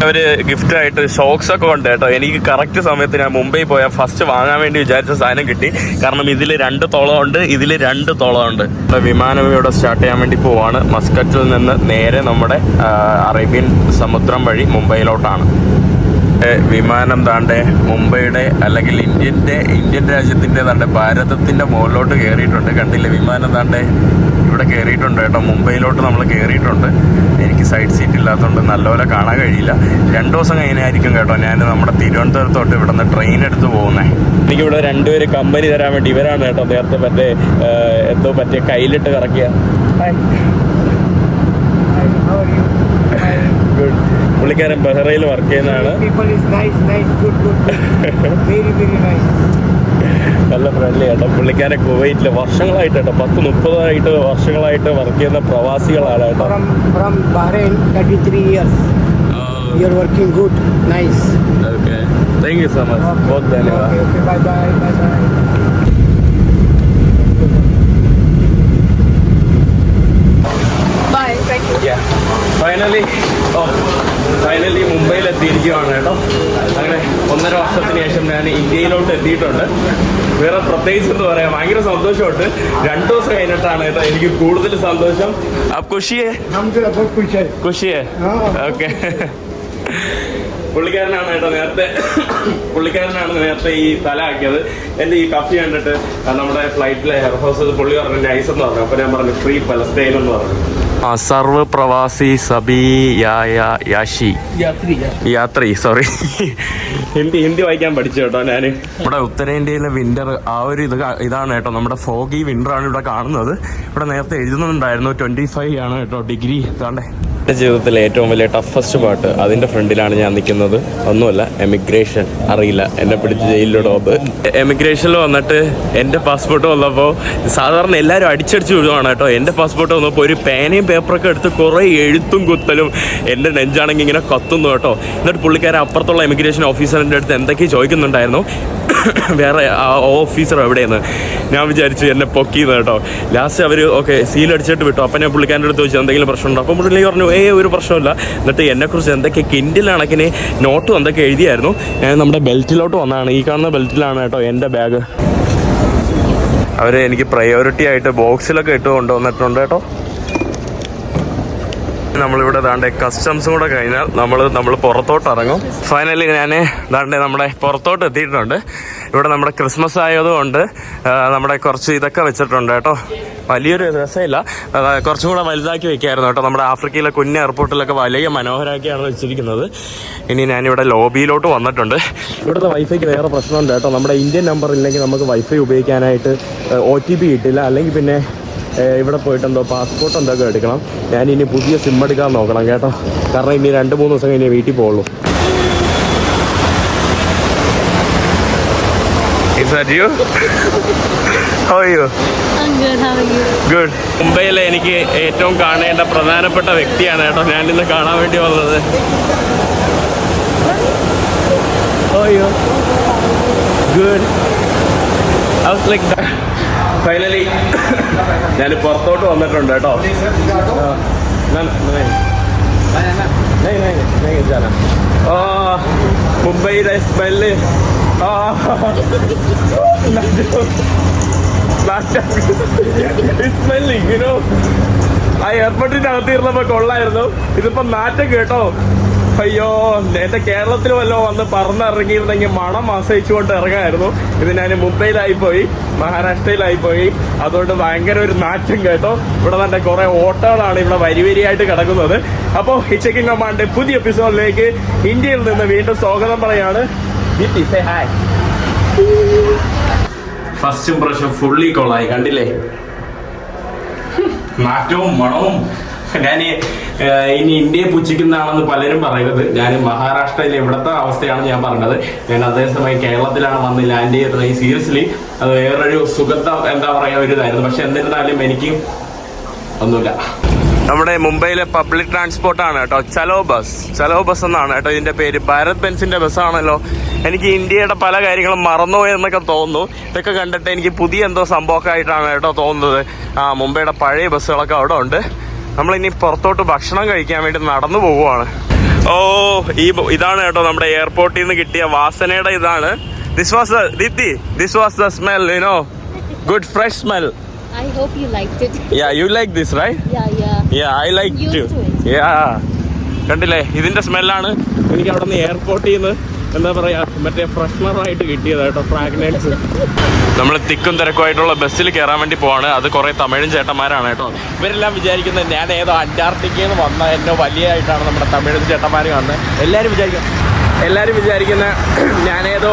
അവർ ഗിഫ്റ്റ് ആയിട്ട് ഷോക്സ് ഒക്കെ ഉണ്ട് കേട്ടോ. എനിക്ക് കറക്റ്റ് സമയത്ത് ഞാൻ മുംബൈ പോയാൽ ഫസ്റ്റ് വാങ്ങാൻ വേണ്ടി വിചാരിച്ച സാധനം കിട്ടി. കാരണം ഇതിൽ രണ്ട് ഉണ്ട് ഇതിൽ രണ്ട് ഉണ്ട്. വിമാനം ഇവിടെ സ്റ്റാർട്ട് ചെയ്യാൻ വേണ്ടി പോവാണ്. മസ്കറ്റിൽ നിന്ന് നേരെ നമ്മുടെ അറേബ്യൻ സമുദ്രം വഴി മുംബൈയിലോട്ടാണ്. വിമാനം താണ്ടെ മുംബൈയുടെ അല്ലെങ്കിൽ ഇന്ത്യന്റെ ഇന്ത്യൻ രാജ്യത്തിന്റെ താണ്ടെ ഭാരതത്തിന്റെ മുകളിലോട്ട് കയറിയിട്ടുണ്ട്. കണ്ടില്ലേ? വിമാനം താണ്ടെ ഇവിടെ കയറിയിട്ടുണ്ട് കേട്ടോ. മുംബൈയിലോട്ട് നമ്മൾ കയറിയിട്ടുണ്ട്. എനിക്ക് സൈഡ് സീറ്റ് ഇല്ലാത്തതുകൊണ്ട് നല്ലപോലെ കാണാൻ കഴിയില്ല. രണ്ട് ദിവസം കഴിഞ്ഞായിരിക്കും കേട്ടോ ഞാൻ നമ്മുടെ തിരുവനന്തപുരത്തോട്ട് ഇവിടെ നിന്ന് ട്രെയിൻ എടുത്ത് പോകുന്നത് എനിക്കിവിടെ രണ്ടുപേര് കമ്പനി തരാൻ വേണ്ടി ഇവരാണ് കേട്ടോ. നേരത്തെ മറ്റേ എന്തോ പറ്റിയ കയ്യിലിട്ട് കറക്കിയ. ഗുഡ് പുള്ളിക്കാരൻ ബഹ്റയിൽ വർക്ക് ചെയ്യുന്നതാണ്. നല്ല ഫ്രണ്ട്ലി കേട്ടോ പുള്ളിക്കാരൻ കുവൈറ്റിൽ വർഷങ്ങളായിട്ട് കേട്ടോ പത്ത് മുപ്പതായിട്ട് വർഷങ്ങളായിട്ട് വർക്ക് ചെയ്യുന്ന പ്രവാസികളാണ് കേട്ടോ From from Bahrain, 33 years. You're working good, nice. Okay thank you so much both ധന്യവാദ് bye bye bye bye bye. Thank you. Finally oh finally മുംബൈയിൽ എത്തിയിരിക്കുകയാണ് കേട്ടോ. അങ്ങനെ ഒന്നര വർഷത്തിന് ശേഷം ഞാൻ ഇന്ത്യയിലോട്ട് എത്തിയിട്ടുണ്ട്. വേറെ പ്രത്യേകിച്ച് എന്ന് പറയാം ഭയങ്കര സന്തോഷമുണ്ട്. രണ്ടു ദിവസം കഴിഞ്ഞിട്ടാണ് കേട്ടോ എനിക്ക് കൂടുതൽ സന്തോഷം. ഖുഷിയെ? ഖുഷിയെ. ഓക്കെ. പുള്ളിക്കാരനാണ് കേട്ടോ നേരത്തെ പുള്ളിക്കാരനാണ് നേരത്തെ ഈ തല ആക്കിയത്. എന്റെ ഈ കഫി കണ്ടിട്ട് നമ്മുടെ ഫ്ലൈറ്റിലെ ഹെയർ ഹോസ്റ്റൽ പുള്ളി പറഞ്ഞു നൈസ് എന്ന് പറഞ്ഞു. അപ്പോൾ ഞാൻ പറഞ്ഞു ഫ്രീ പലസ്തീൻ എന്ന് പറഞ്ഞു. സർവ പ്രവാസി സബിയായ യാഷി യാത്രി സോറി ഹിന്ദി ഹിന്ദി വായിക്കാൻ പഠിച്ചു കേട്ടോ ഞാൻ ഇവിടെ ഉത്തരേന്ത്യയിലെ വിന്റർ ആ ഒരു ഇത് ഇതാണ് കേട്ടോ. നമ്മുടെ ഫോഗി വിന്റർ ആണ് ഇവിടെ കാണുന്നത്. ഇവിടെ നേരത്തെ എഴുതുന്നുണ്ടായിരുന്നു ട്വന്റി ഫൈവ് ആണ് കേട്ടോ ഡിഗ്രി. ഇതാണ്ടേ. എന്റെ ജീവിതത്തിലെ ഏറ്റവും വലിയ ടഫസ്റ്റ് പാട്ട് അതിന്റെ ഫ്രണ്ടിലാണ് ഞാൻ നിൽക്കുന്നത്. ഒന്നുമല്ല എമിഗ്രേഷൻ അറിയില്ല എന്നെ പിടിച്ച് ജയിലിലൂടെ വന്ന് എമിഗ്രേഷനിൽ വന്നിട്ട് എന്റെ പാസ്പോർട്ട് വന്നപ്പോൾ സാധാരണ എല്ലാവരും അടിച്ചടിച്ച് വിടുവാണ് കേട്ടോ. എന്റെ പാസ്പോർട്ട് വന്നപ്പോൾ ഒരു പേനയും പേപ്പറൊക്കെ എടുത്ത് കുറേ എഴുത്തും കുത്തലും എന്റെ നെഞ്ചാണെങ്കിൽ ഇങ്ങനെ കത്തുന്നു കേട്ടോ. എന്നിട്ട് പുള്ളിക്കാരൻ അപ്പുറത്തുള്ള എമിഗ്രേഷൻ ഓഫീസറിന്റെ അടുത്ത് എന്തൊക്കെയോ ചോദിക്കുന്നുണ്ടായിരുന്നു. വേറെ ആ ഓഫീസർ എവിടെയെന്ന്? ഞാൻ വിചാരിച്ചു എന്നെ പൊക്കിയെന്ന് കേട്ടോ. ലാസ്റ്റ് അവർ ഓക്കെ സീൽ അടിച്ചിട്ട് വിട്ടു. അപ്പം ഞാൻ പുള്ളിക്കാരന്റെ അടുത്ത് ചോദിച്ചു എന്തെങ്കിലും പ്രശ്നമുണ്ടോ? അപ്പം പുള്ളി പറഞ്ഞു ഏ ഒരു പ്രശ്നമില്ല എന്നിട്ട് എന്നെക്കുറിച്ച് എന്തൊക്കെ കിൻഡിൽ കണക്കിന് നോട്ടും എന്തൊക്കെ എഴുതിയായിരുന്നു ഞാൻ നമ്മുടെ ബെൽറ്റിലോട്ട് വന്നതാണ്. ഈ കാണുന്ന ബെൽറ്റിലാണ് കേട്ടോ എന്റെ ബാഗ്. അവർ എനിക്ക് പ്രയോറിറ്റി ആയിട്ട് ബോക്സിലൊക്കെ ഇട്ട് കൊണ്ടുവന്നിട്ടുണ്ട് കേട്ടോ. നമ്മളിവിടെ ദാണ്ടെ കസ്റ്റംസും കൂടെ കഴിഞ്ഞാൽ നമ്മൾ നമ്മൾ പുറത്തോട്ട് ഇറങ്ങും ഫൈനലി ഞാൻ ദാണ്ടെ നമ്മുടെ പുറത്തോട്ട് എത്തിയിട്ടുണ്ട് ഇവിടെ നമ്മുടെ ക്രിസ്മസ് ആയതുകൊണ്ട് നമ്മുടെ കുറച്ച് ഇതൊക്കെ വെച്ചിട്ടുണ്ട് കേട്ടോ. വലിയൊരു രസമില്ല. കുറച്ചും കൂടെ വലുതാക്കി വെക്കായിരുന്നു കേട്ടോ. നമ്മുടെ ആഫ്രിക്കയിലെ കുഞ്ഞ് എയർപോർട്ടിലൊക്കെ വലിയ മനോഹരമാക്കിയാണ് വെച്ചിരിക്കുന്നത്. ഇനി ഞാനിവിടെ ലോബിയിലോട്ട് വന്നിട്ടുണ്ട്. ഇവിടുത്തെ വൈഫൈക്ക് വേറെ പ്രശ്നമുണ്ട് കേട്ടോ. നമ്മുടെ ഇന്ത്യൻ നമ്പർ ഇല്ലെങ്കിൽ നമുക്ക് വൈഫൈ ഉപയോഗിക്കാനായിട്ട് ഒ ടി പി കിട്ടില്ല. അല്ലെങ്കിൽ പിന്നെ ഇവിടെ പോയിട്ട് എന്തോ പാസ്പോർട്ട് എന്തൊക്കെ എടുക്കണം ഞാൻ ഇനി പുതിയ സിം എടുക്കാൻ നോക്കണം കേട്ടോ കാരണം ഇനി രണ്ട് മൂന്ന് ദിവസം കഴിഞ്ഞേ വീട്ടിൽ പോകുള്ളൂ Is that you? How are you? I'm good. How are you? Good. മുംബൈയിലെ എനിക്ക് ഏറ്റവും കാണേണ്ട പ്രധാനപ്പെട്ട വ്യക്തിയാണ് കേട്ടോ ഞാൻ ഇന്ന് കാണാൻ വേണ്ടി വന്നത് How are you? Good. I was like finally ഞാൻ പുറത്തോട്ട് വന്നിട്ടുണ്ട് കേട്ടോ. മുംബൈ മുംബൈയുടെ സ്മെല്ല് ആ ആ. എയർപോർട്ടിന്റെ അകത്ത് കൊള്ളായിരുന്നു. ഇതിപ്പോ നാറ്റം കേട്ടോ. അയ്യോ എന്റെ കേരളത്തിൽ വല്ലോ വന്ന് പറന്നിറങ്ങിയിരുന്നെങ്കിൽ മണം ആശ്രയിച്ചുകൊണ്ട് ഇറങ്ങായിരുന്നു. ഇത് ഞാൻ മുംബൈയിലായി പോയി മഹാരാഷ്ട്രയിലായി പോയി അതുകൊണ്ട് ഭയങ്കര ഒരു നാറ്റം കേട്ടോ. ഇവിടെ തന്നെ കുറെ ഓട്ടോകളാണ് ഇവിടെ വരിവരിയായിട്ട് കിടക്കുന്നത്. അപ്പോൾ ഹിച്ചക്കിംഗ് കമാൻഡ് പുതിയ എപ്പിസോഡിലേക്ക് ഇന്ത്യയിൽ നിന്ന് വീണ്ടും സ്വാഗതം പറയാണ് ഫസ്റ്റ് ഇംപ്രഷൻ ഫുള്ളി കൊള്ളായി കണ്ടില്ലേ? നാറ്റവും മണവും ഞാൻ ഇനി ഇന്ത്യയെ പുച്ഛിക്കുന്നതാണെന്ന് പലരും പറയരുത് ഞാൻ മഹാരാഷ്ട്രയിൽ ഇവിടുത്തെ അവസ്ഥയാണ് ഞാൻ പറഞ്ഞത്. ഞാൻ അതേസമയം കേരളത്തിലാണ് വന്ന് ലാൻഡ് ചെയ്തത് ഈ സീരിയസ്ലി അത് വേറൊരു സുഖത്ത എന്താ പറയുക ഒരു ഇതായിരുന്നു. പക്ഷെ എന്നിരുന്നാലും എനിക്ക് ഒന്നുമില്ല. നമ്മുടെ മുംബൈയിലെ പബ്ലിക് ട്രാൻസ്പോർട്ട് ആണ് കേട്ടോ. ചലോ ബസ് ചലോ ബസ് എന്നാണ് കേട്ടോ ഇതിന്റെ പേര്. ഭാരത് ബെൻസിന്റെ ബസ്സാണല്ലോ എനിക്ക് ഇന്ത്യയുടെ പല കാര്യങ്ങളും മറന്നുപോയി എന്നൊക്കെ തോന്നുന്നു. ഇതൊക്കെ കണ്ടിട്ട് എനിക്ക് പുതിയ എന്തോ സംഭവമൊക്കെ ആയിട്ടാണ് കേട്ടോ തോന്നുന്നത്. ആ മുംബൈയുടെ പഴയ ബസ്സുകളൊക്കെ അവിടെ ഉണ്ട്. നമ്മളിനി പുറത്തോട്ട് ഭക്ഷണം കഴിക്കാൻ വേണ്ടി നടന്നു പോവുകയാണ് ഓ ഈ ഇതാണ് കേട്ടോ നമ്മുടെ എയർപോർട്ടിൽ നിന്ന് കിട്ടിയ വാസനയുടെ ഇതാണ് this was ദിത്തി this was the smell you know good fresh smell I hope you liked it. Yeah you like this right Yeah, yeah. Yeah, I like to. Yeah. കണ്ടില്ലേ ഇതിന്റെ സ്മെല്ലാണ് എനിക്ക് അവിടെ നിന്ന് എയർപോർട്ടിൽ നിന്ന് എന്താ പറയാ മറ്റേ ഫ്രഷ്നറായിട്ട് കിട്ടിയതായിട്ടോ ഫ്രാഗ്നൻസ് നമ്മൾ തിക്കും തിരക്കുമായിട്ടുള്ള ബസ്സിൽ കയറാൻ വേണ്ടി പോവാണ്. അത് കുറെ തമിഴും ചേട്ടന്മാരാണ് കേട്ടോ. ഇവരെല്ലാം വിചാരിക്കുന്നത് ഞാൻ ഏതോ അന്റാർട്ടിക്കയിൽ നിന്ന് വന്ന എന്നോ വലിയതായിട്ടാണ് നമ്മുടെ തമിഴ് ചേട്ടന്മാർ വന്നത് എല്ലാവരും വിചാരിക്കും എല്ലാവരും വിചാരിക്കുന്ന ഞാനേതോ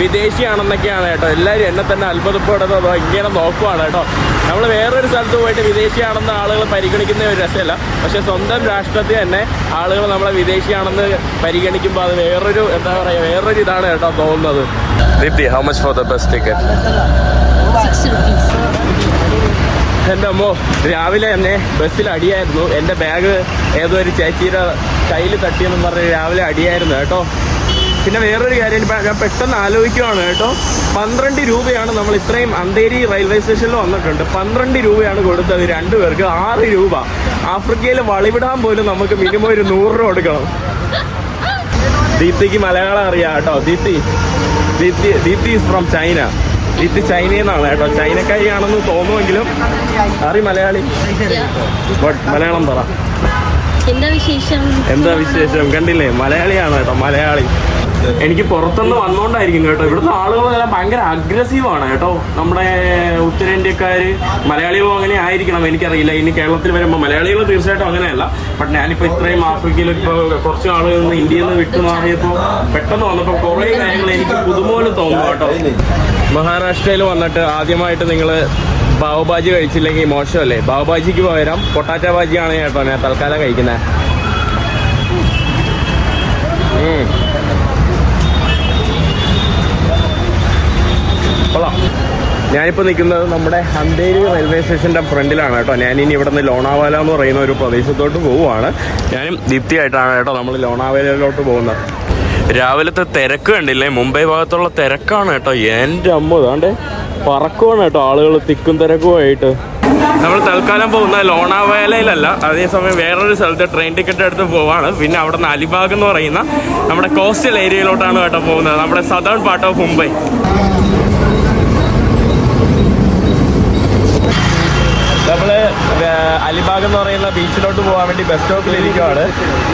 വിദേശിയാണെന്നൊക്കെയാണ് കേട്ടോ. എല്ലാവരും എന്നെ തന്നെ അത്ഭുതപ്പെടുന്നത്. അതോ ഇങ്ങനെ നോക്കുവാണ് കേട്ടോ. നമ്മൾ വേറൊരു സ്ഥലത്ത് പോയിട്ട് വിദേശിയാണെന്ന് ആളുകൾ പരിഗണിക്കുന്ന ഒരു രസമല്ല. പക്ഷെ സ്വന്തം രാഷ്ട്രത്തിൽ തന്നെ ആളുകൾ നമ്മളെ വിദേശിയാണെന്ന് പരിഗണിക്കുമ്പോൾ അത് വേറൊരു എന്താ പറയുക വേറൊരു ഇതാണ് കേട്ടോ തോന്നുന്നത്. Deepti how much for the best ticket. എന്റെ അമ്മോ രാവിലെ തന്നെ ബസ്സിൽ അടിയായിരുന്നു. എന്റെ ബാഗ് ഏതോ ഒരു ചേച്ചിയുടെ കയ്യിൽ തട്ടിയെന്നും പറഞ്ഞ് രാവിലെ അടിയായിരുന്നു കേട്ടോ. പിന്നെ വേറൊരു കാര്യം ഞാൻ പെട്ടെന്ന് ആലോചിക്കുവാണ് കേട്ടോ. പന്ത്രണ്ട് രൂപയാണ് നമ്മൾ ഇത്രയും അന്തേരി റെയിൽവേ സ്റ്റേഷനിൽ വന്നിട്ടുണ്ട്. പന്ത്രണ്ട് രൂപയാണ് കൊടുത്തത് രണ്ടു പേർക്ക് ആറ് രൂപ. ആഫ്രിക്കയിൽ വളിവിടാൻ പോലും നമുക്ക് മിനിമം ഒരു നൂറ് രൂപ കൊടുക്കണം. ദീപ്തിക്ക് മലയാളം അറിയാം കേട്ടോ. Deepti Deepti Deepti is from China Deepti ചൈനയിൽ നിന്നാണ് കേട്ടോ. ചൈനക്കാരിയാണെന്ന് തോന്നുമെങ്കിലും അറി മലയാളി. മലയാളം പറ. എന്താ വിശേഷം? എന്താ വിശേഷം? കണ്ടില്ലേ? മലയാളിയാണ് കേട്ടോ മലയാളി. എനിക്ക് പുറത്തുനിന്ന് വന്നോണ്ടായിരിക്കും കേട്ടോ. ഇവിടുത്തെ ആളുകളെല്ലാം ഭയങ്കര അഗ്രസീവ് ആണ് കേട്ടോ. നമ്മുടെ ഉത്തരേന്ത്യക്കാര് മലയാളികളും അങ്ങനെ ആയിരിക്കണം. എനിക്കറിയില്ല. ഇനി കേരളത്തിൽ വരുമ്പോൾ മലയാളികൾ തീർച്ചയായിട്ടും അങ്ങനെയല്ല. ബട്ട് ഞാനിപ്പോൾ ഇത്രയും ആഫ്രിക്കയിൽ ഇപ്പോൾ കുറച്ച് ആളുകൾ നിന്ന് ഇന്ത്യയിൽ നിന്ന് വിട്ടു മാറിയപ്പോൾ പെട്ടെന്ന് വന്നപ്പോൾ കുറേ കാര്യങ്ങൾ എനിക്ക് പുതുമോൽ തോന്നും കേട്ടോ. മഹാരാഷ്ട്രയിൽ വന്നിട്ട് ആദ്യമായിട്ട് നിങ്ങൾ ബാവുബാജി കഴിച്ചില്ലെങ്കിൽ മോശമല്ലേ? ബാവുബാജിക്ക് പകരം പൊട്ടാറ്റ ബാജിയാണ് കേട്ടോ ഞാൻ തൽക്കാലം കഴിക്കുന്നത് കൊള്ളാം. ഞാനിപ്പോൾ നിൽക്കുന്നത് നമ്മുടെ അന്തേരി റെയിൽവേ സ്റ്റേഷന്റെ ഫ്രണ്ടിലാണ് കേട്ടോ. ഞാൻ ഇവിടെ നിന്ന് ലോണാവാല എന്ന് പറയുന്ന ഒരു പ്രദേശത്തോട്ട് പോവുകയാണ്. ഞാനും ദീപ്തിയായിട്ടാണ് കേട്ടോ നമ്മൾ ലോണാവാലയിലോട്ട് പോകുന്നത്. രാവിലത്തെ തിരക്ക് കണ്ടില്ലേ? മുംബൈ ഭാഗത്തുള്ള തിരക്കാണ് കേട്ടോ. എന്റെ അമ്മ ഇതാണ്ട് പറക്കുവാണ് കേട്ടോ ആളുകൾ തിക്കും തിരക്കുമായിട്ട്. നമ്മൾ തൽക്കാലം പോകുന്ന ലോണാവേലയിലല്ല. അതേസമയം വേറൊരു സ്ഥലത്ത് ട്രെയിൻ ടിക്കറ്റ് എടുത്ത് പോവാണ്. പിന്നെ അവിടെ നിന്ന് അലിബാഗ് എന്ന് പറയുന്ന നമ്മുടെ കോസ്റ്റൽ ഏരിയയിലോട്ടാണ് കേട്ടോ പോകുന്നത്. നമ്മുടെ സദേൺ പാർട്ട് ഓഫ് മുംബൈ. നമ്മൾ അലിബാഗ് എന്ന് പറയുന്ന ബീച്ചിലോട്ട് പോകാൻ വേണ്ടി ബസ് സ്റ്റോപ്പിൽ ഇരിക്കുവാണ്.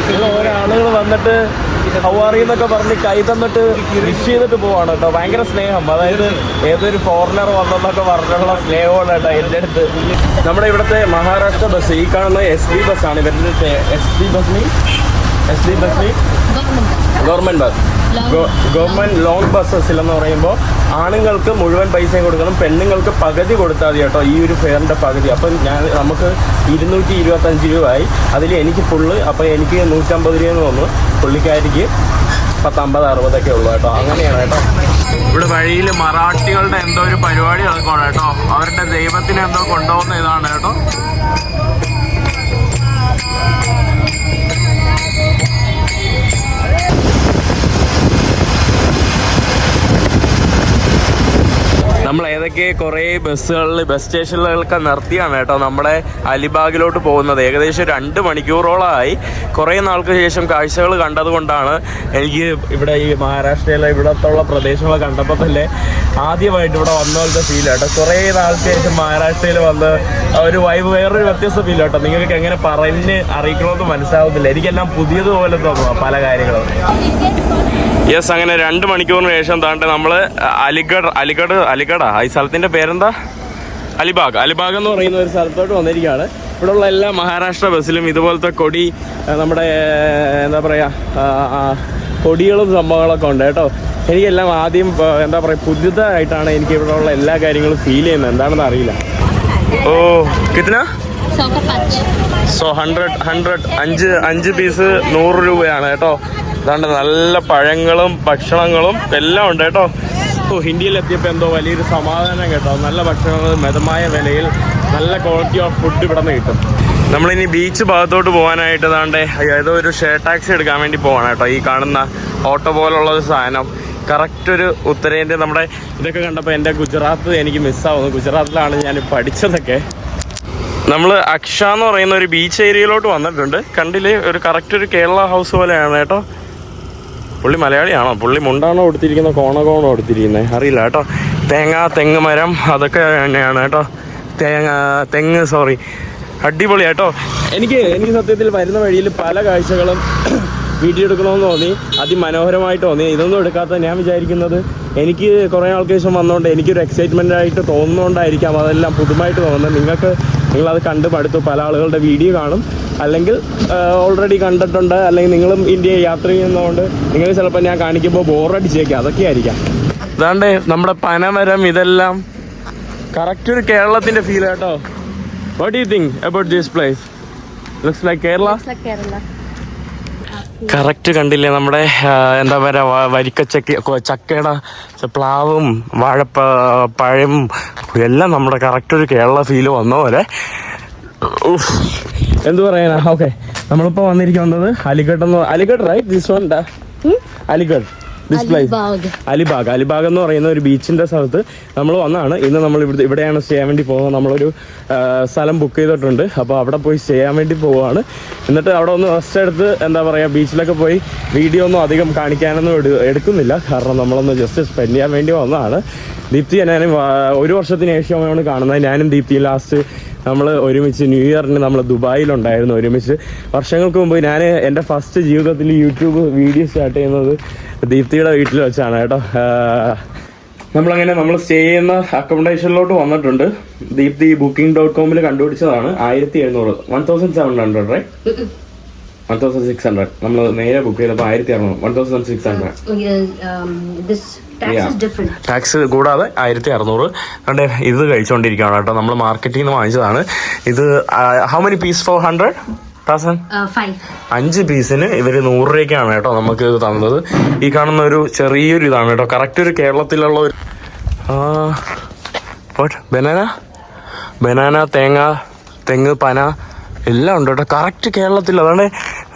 ഇതിൽ ഓരോ ആളുകൾ വന്നിട്ട് ഹവാറി എന്നൊക്കെ പറഞ്ഞ് കൈ തന്നിട്ട് വിഷ് ചെയ്തിട്ട് പോവാണ് കേട്ടോ ഭയങ്കര സ്നേഹം. അതായത് ഏതൊരു ഫോറിനർ വന്നെന്നൊക്കെ പറഞ്ഞുള്ള സ്നേഹമാണ് കേട്ടോ എന്റെ അടുത്ത്. നമ്മുടെ ഇവിടുത്തെ മഹാരാഷ്ട്ര ബസ് ഈ കാണുന്ന എസ് ബി ആണ്. ഇവരുടെ S B bus S D bus. Government. Bus government long buses എന്ന് പറയുമ്പോൾ ആണുങ്ങൾക്ക് മുഴുവൻ പൈസയും കൊടുക്കണം പെണ്ണുങ്ങൾക്ക് പകുതി കൊടുത്താൽ മതി കേട്ടോ ഈ ഒരു ഫെയറിന്റെ പകുതി. അപ്പം ഞാൻ നമുക്ക് ഇരുന്നൂറ്റി ഇരുപത്തഞ്ച് രൂപയായി. അതിൽ എനിക്ക് ഫുള്ള് അപ്പം എനിക്ക് നൂറ്റമ്പത് രൂപ എന്ന് തോന്നുന്നു. പുള്ളിക്കാരിക്ക് പത്തമ്പത് അറുപതൊക്കെ ഉള്ളു കേട്ടോ. അങ്ങനെയാണ് കേട്ടോ. ഇവിടെ വഴിയിൽ മറാഠികളുടെ എന്തോ ഒരു പരിപാടി നടക്കുകയാണ് കേട്ടോ. അവരുടെ ദൈവത്തിനെ എന്തോ കൊണ്ടുപോകുന്ന ഇതാണ് കേട്ടോ. നമ്മൾ ഏതൊക്കെ കുറേ ബസ്സുകളിൽ ബസ് സ്റ്റേഷനുകളൊക്കെ നിർത്തിയാണ് കേട്ടോ നമ്മുടെ അലിബാഗിലോട്ട് പോകുന്നത്. ഏകദേശം രണ്ട് മണിക്കൂറോളമായി കുറേ നാൾക്ക് ശേഷം കാഴ്ചകൾ കണ്ടതുകൊണ്ടാണ് എനിക്ക് ഇവിടെ ഈ മഹാരാഷ്ട്രയിലെ ഇവിടത്തുള്ള പ്രദേശങ്ങൾ കണ്ടപ്പോൾ തന്നെ ആദ്യമായിട്ട് ഇവിടെ വന്ന പോലത്തെ ഫീൽ കേട്ടോ കുറേ നാൾക്ക് ശേഷം മഹാരാഷ്ട്രയിൽ വന്ന് ഒരു വൈബ് വേറൊരു വ്യത്യസ്ത ഫീൽ കേട്ടോ നിങ്ങൾക്ക് എങ്ങനെ പറഞ്ഞ് അറിയിക്കണമെന്ന് മനസ്സിലാവുന്നില്ല. എനിക്കെല്ലാം പുതിയതുപോലെ തോന്നുക പല കാര്യങ്ങളും. യെസ് അങ്ങനെ രണ്ട് മണിക്കൂറിന് ശേഷം താണ്ട് നമ്മൾ അലിഗഡ് അലിഗഡ് അലിഗഡാ? ഈ സ്ഥലത്തിന്റെ പേരെന്താ? അലിബാഗ്. അലിബാഗ് എന്ന് പറയുന്ന ഒരു സ്ഥലത്തോട്ട് വന്നിരിക്കുകയാണ്. ഇവിടെയുള്ള എല്ലാ മഹാരാഷ്ട്ര ബസ്സിലും ഇതുപോലത്തെ കൊടി നമ്മുടെ എന്താ പറയുക കൊടികളും സംഭവങ്ങളൊക്കെ ഉണ്ട് കേട്ടോ. എനിക്കെല്ലാം ആദ്യം എന്താ പറയുക പുതിയതായിട്ടാണ് എനിക്ക് ഇവിടെ ഉള്ള എല്ലാ കാര്യങ്ങളും ഫീൽ ചെയ്യുന്നത്. എന്താണെന്ന് അറിയില്ല. ഓ കിട്ടുന്ന. സോ ഹൺഡ്രഡ് ഹൺഡ്രഡ് അഞ്ച് അഞ്ച് പീസ് നൂറ് രൂപയാണ് കേട്ടോ. അതാണ്ട് നല്ല പഴങ്ങളും ഭക്ഷണങ്ങളും എല്ലാം ഉണ്ട് കേട്ടോ. ഓ ഇന്ത്യയിലെത്തിയപ്പോൾ എന്തോ വലിയൊരു സമാധാനം കേട്ടോ. നല്ല ഭക്ഷണങ്ങൾ മിതമായ വിലയിൽ നല്ല ക്വാളിറ്റി ഓഫ് ഫുഡ് ഇവിടെ നിന്ന് കിട്ടും. നമ്മളിനി ബീച്ച് ഭാഗത്തോട്ട് പോകാനായിട്ട് താണ്ട് ഏതോ ഒരു ഷെയർ ടാക്സി എടുക്കാൻ വേണ്ടി പോവാണ് കേട്ടോ. ഈ കാണുന്ന ഓട്ടോ പോലുള്ള ഒരു സാധനം. കറക്റ്റ് ഒരു ഉത്തരേന്ത്യ നമ്മുടെ ഇതൊക്കെ കണ്ടപ്പോൾ എന്റെ ഗുജറാത്ത് എനിക്ക് മിസ്സാവുന്നു ഗുജറാത്തിലാണ് ഞാൻ പഠിച്ചതൊക്കെ. നമ്മൾ അക്ഷ എന്ന് പറയുന്ന ഒരു ബീച്ച് ഏരിയയിലോട്ട് വന്നിട്ടുണ്ട്. കണ്ടില്ലേ? ഒരു കറക്റ്റ് ഒരു കേരള ഹൗസ് പോലെയാണ് കേട്ടോ. പുള്ളി മലയാളിയാണോ? പുള്ളി മുണ്ടാണോ കൊടുത്തിരിക്കുന്ന കോണ കോണോ കൊടുത്തിരിക്കുന്നത് അറിയില്ല കേട്ടോ. തേങ്ങ തെങ്ങ് മരം അതൊക്കെ തന്നെയാണ് കേട്ടോ. തേങ്ങ തെങ്ങ് സോറി അടിപൊളി കേട്ടോ എനിക്ക് എനിക്ക് സത്യത്തിൽ വരുന്ന വഴിയിൽ പല കാഴ്ചകളും വീഡിയോ എടുക്കണമെന്ന് തോന്നി അതിമനോഹരമായിട്ട് തോന്നി. ഇതൊന്നും എടുക്കാത്ത ഞാൻ വിചാരിക്കുന്നത് എനിക്ക് കുറേ ആൾക്ക് ശേഷം വന്നുകൊണ്ട് എനിക്കൊരു എക്സൈറ്റ്മെന്റ് ആയിട്ട് തോന്നുന്നുകൊണ്ടായിരിക്കാം അതെല്ലാം പുതുമായിട്ട് തോന്നുന്നത്. നിങ്ങൾക്ക് നിങ്ങളത് കണ്ട് പഠിത്തു. പല ആളുകളുടെ വീഡിയോ കാണും. അല്ലെങ്കിൽ ഓൾറെഡി കണ്ടിട്ടുണ്ട്. അല്ലെങ്കിൽ നിങ്ങളും ഇന്ത്യയിൽ യാത്ര ചെയ്യുന്നതുകൊണ്ട് നിങ്ങൾ ചിലപ്പോൾ ഞാൻ കാണിക്കുമ്പോൾ ബോറടിച്ചേക്കാം. അതൊക്കെ ആയിരിക്കാം. അതാണ്ട് നമ്മുടെ പനമരം ഇതെല്ലാം. കറക്റ്റ് ഒരു കേരളത്തിന്റെ ഫീൽ കേട്ടോ what you think about this place? Looks like Kerala? Looks like Kerala. Correct കണ്ടില്ലേ നമ്മുടെ എന്താ പറയുക വരിക്കച്ചക്ക ചക്കയുടെ പ്ലാവും വാഴപ്പ പഴം എല്ലാം നമ്മുടെ കറക്റ്റ് ഒരു കേരള ഫീൽ വന്ന പോലെ. എന്ത് പറയാനാ ഓക്കെ നമ്മളിപ്പോൾ വന്നിരിക്കുന്നത് അലിഗഡ് എന്ന് Aligarh right this one Aligarh this place Alibag. Alibag എന്ന് പറയുന്ന ഒരു ബീച്ചിന്റെ സ്ഥലത്ത് നമ്മൾ വന്നാണ്. ഇന്ന് നമ്മൾ ഇവിടെ ഇവിടെയാണ് സ്റ്റേ ചെയ്യാൻ വേണ്ടി പോകുന്നത്. നമ്മളൊരു സ്ഥലം ബുക്ക് ചെയ്തിട്ടുണ്ട്. അപ്പോൾ അവിടെ പോയി ചെയ്യാൻ വേണ്ടി പോവുകയാണ് എന്നിട്ട് അവിടെ ഒന്ന് റെസ്റ്റ് എടുത്ത് എന്താ പറയുക ബീച്ചിലൊക്കെ പോയി വീഡിയോ ഒന്നും അധികം കാണിക്കാനൊന്നും എടുക്കുന്നില്ല. കാരണം നമ്മളൊന്ന് ജസ്റ്റ് സ്പെൻഡ് ചെയ്യാൻ വേണ്ടി വന്നതാണ്. ദീപ്തി ഞാനും ഒരു വർഷത്തിന് ശേഷമാണ് കാണുന്നത് ഞാനും ദീപ്തി ലാസ്റ്റ് നമ്മൾ ഒരുമിച്ച് ന്യൂ ഇയറിന് നമ്മൾ ദുബായിലുണ്ടായിരുന്നു ഒരുമിച്ച്. വർഷങ്ങൾക്ക് മുമ്പ് ഞാൻ എന്റെ ഫസ്റ്റ് ജീവിതത്തിൽ യൂട്യൂബ് വീഡിയോ സ്റ്റാർട്ട് ചെയ്യുന്നത് ദീപ്തിയുടെ വീട്ടിൽ വെച്ചാണ് കേട്ടോ. നമ്മളങ്ങനെ നമ്മൾ സ്റ്റേ ചെയ്യുന്ന അക്കോമഡേഷനിലോട്ട് വന്നിട്ടുണ്ട്. ദീപ്തി ബുക്കിംഗ് ഡോട്ട് കോമിൽ കണ്ടുപിടിച്ചതാണ്. ആയിരത്തി എഴുന്നൂറ് one thousand seven hundred right one thousand six hundred നമ്മൾ നേരെ ബുക്ക് ചെയ്തപ്പോൾ ആയിരത്തി അറുന്നൂറ് one thousand six hundred tax കൂടാതെ ആയിരത്തി അറുന്നൂറ് കണ്ടേ ഇത് കഴിച്ചുകൊണ്ടിരിക്കുകയാണ് കേട്ടോ. നമ്മൾ മാർക്കറ്റിൽ നിന്ന് വാങ്ങിച്ചതാണ്. ഇത് how many piece for hundred. അഞ്ച് പീസിന് ഇവർ നൂറ് രൂപയ്ക്കാണ് കേട്ടോ നമുക്ക് ഇത് തന്നത്. ഈ കാണുന്ന ഒരു ചെറിയൊരു ഇതാണ് കേട്ടോ. കറക്റ്റ് ഒരു കേരളത്തിലുള്ള ഒരു ബനാന ബനാന തേങ്ങ തെങ്ങ് പന എല്ലാം ഉണ്ട് കേട്ടോ. കറക്റ്റ് കേരളത്തിൽ അതാണ്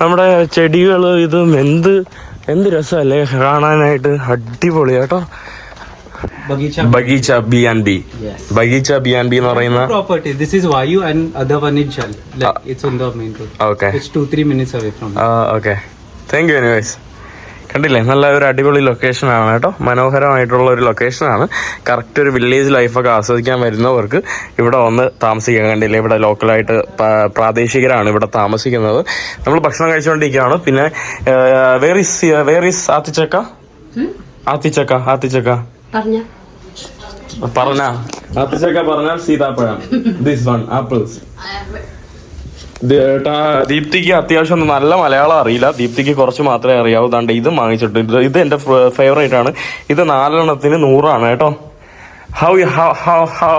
നമ്മുടെ ചെടികൾ ഇത് എന്ത് എന്ത് രസല്ലേ കാണാനായിട്ട്? അടിപൊളി കേട്ടോ. Bagicha. B and B Bagicha B and B എന്ന് പറയുന്ന property this is Vayu and other one in it's on the main road okay it's 2 3 minutes away from okay thank you anyways കണ്ടില്ലേ? നല്ല ഒരു അടിപൊളി ലൊക്കേഷൻ ആണ് കേട്ടോ. മനോഹരമായിട്ടുള്ള ഒരു ലൊക്കേഷൻ ആണ്. കറക്റ്റ് ഒരു വില്ലേജ് ലൈഫൊക്കെ ആസ്വദിക്കാൻ വരുന്നവർക്ക് ഇവിടെ വന്ന് താമസിക്കാൻ കണ്ടില്ലേ? ഇവിടെ ലോക്കലായിട്ട് പ്രാദേശികരാണ് ഇവിടെ താമസിക്കുന്നത്. നമ്മൾ ഭക്ഷണം കഴിച്ചുകൊണ്ടിരിക്കുകയാണ് പിന്നെ where is where where is athichakka? ആത്തിച്ചക്ക ആത്തിച്ചക്ക. പറഞ്ഞ. പറഞ്ഞ. ആത്തിച്ചക്ക പറഞ്ഞാൽ സീതാപ്പഴം. ദിസ് വൺ ആപ്പിൾസ് ദീപ്തിക്ക് അത്യാവശ്യം നല്ല മലയാളം അറിയില്ല. ദീപ്തിക്ക് കുറച്ച് മാത്രമേ അറിയാവൂ. ദാണ്ട് ഇത് വാങ്ങിച്ചിട്ടുണ്ട് ഇത് ഇത് എന്റെ ഫേവറേറ്റ് ആണ്. ഇത് നാലെണ്ണത്തിന് നൂറാണ് കേട്ടോ. How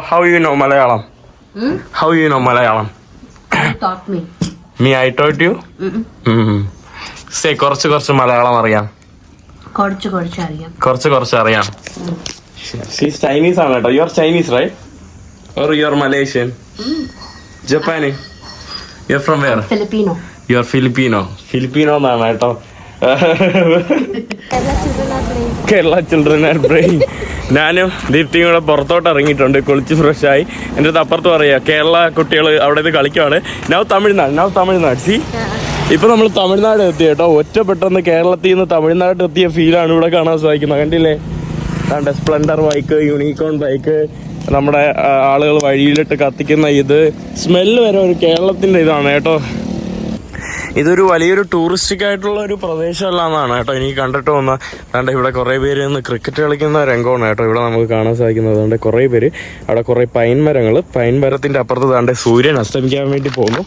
how you know Malayalam? How you know Malayalam. Me I taught you say കുറച്ച് കുറച്ച് മലയാളം അറിയാം. കുറച്ച് കുറച്ച് അറിയാം. കുറച്ച് കുറച്ച് അറിയാം. ഷീസ് ചൈനീസ് ആണ് കേട്ടോ. You are Chinese right or you are Malaysian Japan you from where Filipino you are Filipino Filipino എന്നാണ് കേട്ടോ. കേരള ചിൽഡ്രൻ ആർ ബ്രെയിൻ ഞാനും ദീപ്തിയും കൂടെ പുറത്തോട്ട് ഇറങ്ങിയിട്ടുണ്ട്. കുളിച്ച് ഫ്രഷായി എന്റെ അടുത്ത് അപ്പുറത്ത് പറയുക കേരള കുട്ടികൾ അവിടെ ഇത് കളിക്കുവാണ്. Now Tamil Nadu now Tamil Nadu see ഇപ്പം നമ്മൾ തമിഴ്നാട് എത്തി കേട്ടോ. ഒറ്റ പെട്ടെന്ന് കേരളത്തിൽ നിന്ന് തമിഴ്നാട് എത്തിയ ഫീലാണ് ഇവിടെ കാണാൻ സാധിക്കുന്നത്. കണ്ടില്ലേ? കണ്ട സ്പ്ലെൻഡർ ബൈക്ക് യൂണിക്കോൺ ബൈക്ക് നമ്മുടെ ആളുകൾ വഴിയിലിട്ട് കത്തിക്കുന്ന ഇത് സ്മെല്ല് വരെ ഒരു കേരളത്തിന്റെ ഇതാണ് കേട്ടോ. ഇതൊരു വലിയൊരു ടൂറിസ്റ്റിക് ആയിട്ടുള്ള ഒരു പ്രദേശമല്ല എന്നാണ് കേട്ടോ എനിക്ക് കണ്ടിട്ട് വന്ന. അതുകൊണ്ട് ഇവിടെ കുറേ പേര് ഇന്ന് ക്രിക്കറ്റ് കളിക്കുന്ന രംഗമാണ് കേട്ടോ ഇവിടെ നമുക്ക് കാണാൻ സാധിക്കുന്നത്. അതുകൊണ്ട് കുറേ പേര് അവിടെ കുറേ പൈൻ മരങ്ങൾ പൈൻ മരത്തിന്റെ അപ്പുറത്ത് താണ്ടെ സൂര്യൻ അസ്തമിക്കാൻ വേണ്ടി പോകുന്നു.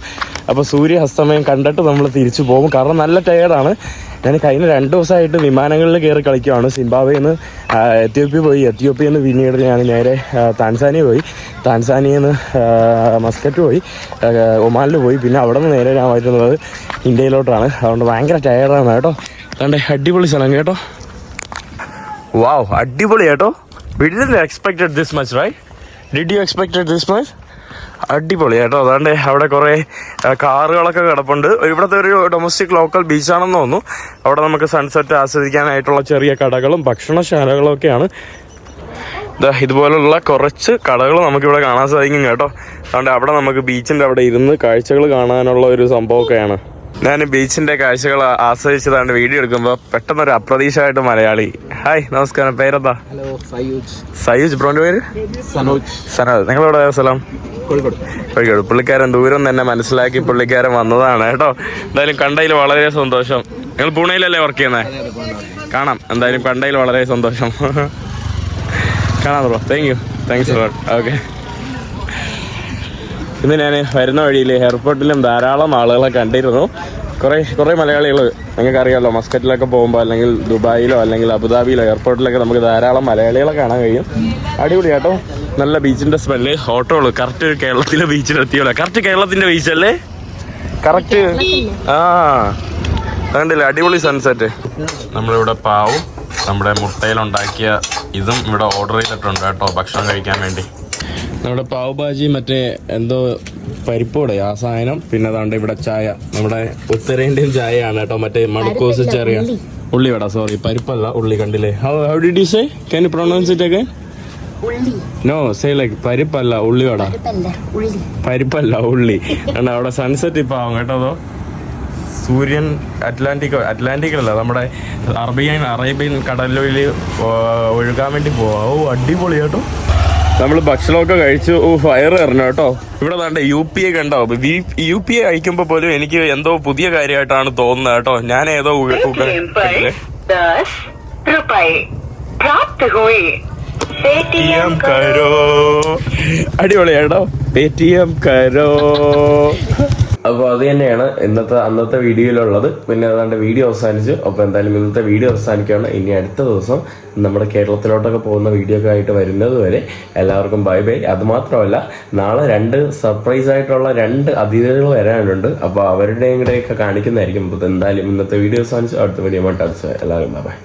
അപ്പോൾ സൂര്യ അസ്തമയം കണ്ടിട്ട് നമ്മൾ തിരിച്ചു പോകും. കാരണം നല്ല ടയേർഡാണ് ഞാൻ കഴിഞ്ഞ രണ്ട് ദിവസമായിട്ട് വിമാനങ്ങളിൽ കയറി കളിക്കുവാണ്. സിംബാബ്വേയിൽ നിന്ന് എത്യോപ്യ പോയി. എത്യോപ്യയിൽ നിന്ന് പിന്നീട് ഞാൻ നേരെ താൻസാനിയ പോയി. താൻസാനിയയിൽ നിന്ന് മസ്കറ്റ് പോയി. ഒമാനിൽ പോയി. പിന്നെ അവിടെ നിന്ന് നേരെ ഞാൻ വരുന്നത് ഇന്ത്യയിലോട്ടാണ്. അതുകൊണ്ട് ഭയങ്കര ടയർഡാണ് കേട്ടോ. അതുകൊണ്ട് അടിപൊളി സ്ഥലം കേട്ടോ. വാവ് അടിപൊളി കേട്ടോ. Did expected this much right did you expected this much അടിപൊളി കേട്ടോ. അതാണ്ട് അവിടെ കുറേ കാറുകളൊക്കെ കിടപ്പുണ്ട്. ഇവിടുത്തെ ഒരു ഡൊമസ്റ്റിക് ലോക്കൽ ബീച്ചാണെന്ന് തോന്നുന്നു. അവിടെ നമുക്ക് സൺസെറ്റ് ആസ്വദിക്കാനായിട്ടുള്ള ചെറിയ കടകളും ഭക്ഷണശാലകളും ഒക്കെയാണ്. ഇതുപോലുള്ള കുറച്ച് കടകൾ നമുക്കിവിടെ കാണാൻ സാധിക്കും കേട്ടോ. അതുകൊണ്ട് അവിടെ നമുക്ക് ബീച്ചിന്റെ അവിടെ ഇരുന്ന് കാഴ്ചകൾ കാണാനുള്ള ഒരു സംഭവമൊക്കെയാണ്. ഞാൻ ബീച്ചിന്റെ കാഴ്ചകൾ ആസ്വദിച്ചതാണ് വീഡിയോ എടുക്കുമ്പോൾ പെട്ടെന്ന് ഒരു അപ്രതീക്ഷമായിട്ട് മലയാളി. ഹായ് നമസ്കാരം. പേരെന്താ? Hello Sayuj. സയൂജ് ബ്രോന്റെ പേര്? സനോജ് സനോജ് നിങ്ങളെവിടെ സ്ഥലം. കോഴിക്കോട്. പുള്ളിക്കാരൻ ദൂരം തന്നെ മനസ്സിലാക്കി പുള്ളിക്കാരൻ വന്നതാണ് കേട്ടോ. എന്തായാലും കണ്ടതിൽ വളരെ സന്തോഷം. നിങ്ങൾ പൂണെയിലല്ലേ വർക്ക് ചെയ്യുന്നത് കാണാം. എന്തായാലും കണ്ടതിൽ വളരെ സന്തോഷം. കാണാം bro. Thank you thanks okay ഇന്ന് ഞാൻ വരുന്ന വഴിയിൽ എയർപോർട്ടിലും ധാരാളം ആളുകളെ കണ്ടിരുന്നു. കുറേ കുറേ മലയാളികൾ നിങ്ങൾക്ക് അറിയാമല്ലോ മസ്കറ്റിലൊക്കെ പോകുമ്പോൾ അല്ലെങ്കിൽ ദുബായിലോ അല്ലെങ്കിൽ അബുദാബിയിലോ എയർപോർട്ടിലൊക്കെ നമുക്ക് ധാരാളം മലയാളികളെ കാണാൻ കഴിയും. അടിപൊളി കേട്ടോ. നല്ല ബീച്ചിന്റെ സ്മെല്ല് ഓട്ടോൾ കറക്റ്റ് കേരളത്തിലെ ബീച്ചിലെത്തിയല്ലോ കറക്റ്റ് കേരളത്തിന്റെ ബീച്ചല്ലേ കറക്റ്റ് ആ കണ്ടില്ലേ അടിപൊളി സൺസെറ്റ് നമ്മളിവിടെ പാവും നമ്മുടെ മുട്ടയിലുണ്ടാക്കിയ ഇതും ഇവിടെ ഓർഡർ ചെയ്തിട്ടുണ്ട് കേട്ടോ ഭക്ഷണം കഴിക്കാൻ വേണ്ടി. നമ്മുടെ പാവ് ഭാജി മറ്റേ എന്തോ പരിപ്പോടെ ആ സാധനം. പിന്നെ അതാണ്ട് ഇവിടെ ചായ. നമ്മുടെ ഉത്തരേന്ത്യൻ ചായയാണ് കേട്ടോ മറ്റേ മണക്കൂസ് ചെറിയ. ഉള്ളി. വട സോറി പരിപ്പല്ല ഉള്ളി കണ്ടില്ലേ? How did you say can you pronounce it again no say like പരിപ്പല്ല ഉള്ളി. വട പരിപ്പല്ല ഉള്ളി. കാരണം അവിടെ സൺസെറ്റ് ഇപ്പൊ ആവും കേട്ടോ സൂര്യൻ അറ്റ്ലാന്റിക് അറ്റ്ലാന്റിക് അല്ല നമ്മുടെ അറബിയൻ അറേബ്യൻ കടലിൽ ഒഴുകാൻ വേണ്ടി പോവാ. ഓ അടിപൊളി കേട്ടോ. നമ്മൾ ഭക്ഷണമൊക്കെ കഴിച്ചു. ഓ ഫയർ തരണം കേട്ടോ. ഇവിടെ നല്ല യു പി എ കണ്ടോ? യു പി എ കഴിക്കുമ്പോൾ പോലും എനിക്ക് എന്തോ പുതിയ കാര്യമായിട്ടാണ് തോന്നുന്നത് കേട്ടോ. ഞാൻ ഏതോ അടിപൊളിയാട്ടോ പേടിഎം കരോ അപ്പോൾ അത് തന്നെയാണ് ഇന്നത്തെ അന്നത്തെ വീഡിയോയിലുള്ളത്. പിന്നെ അതാണ്ട് വീഡിയോ അവസാനിച്ചു. അപ്പോൾ എന്തായാലും ഇന്നത്തെ വീഡിയോ അവസാനിക്കുകയാണ്. ഇനി അടുത്ത ദിവസം നമ്മുടെ കേരളത്തിലോട്ടൊക്കെ പോകുന്ന വീഡിയോ ഒക്കെ ആയിട്ട് വരുന്നത് വരെ എല്ലാവർക്കും ബൈ ബൈ അത് മാത്രമല്ല നാളെ രണ്ട് സർപ്രൈസ് ആയിട്ടുള്ള രണ്ട് അതിഥികൾ വരാനുണ്ട്. അപ്പോൾ അവരുടെയും കൂടെയൊക്കെ കാണിക്കുന്നതായിരിക്കും. അപ്പോൾ എന്തായാലും ഇന്നത്തെ വീഡിയോ അവസാനിച്ചു. അടുത്ത വീഡിയോ ആയിട്ട് അടിച്ചു എല്ലാവരും ബൈ ബൈ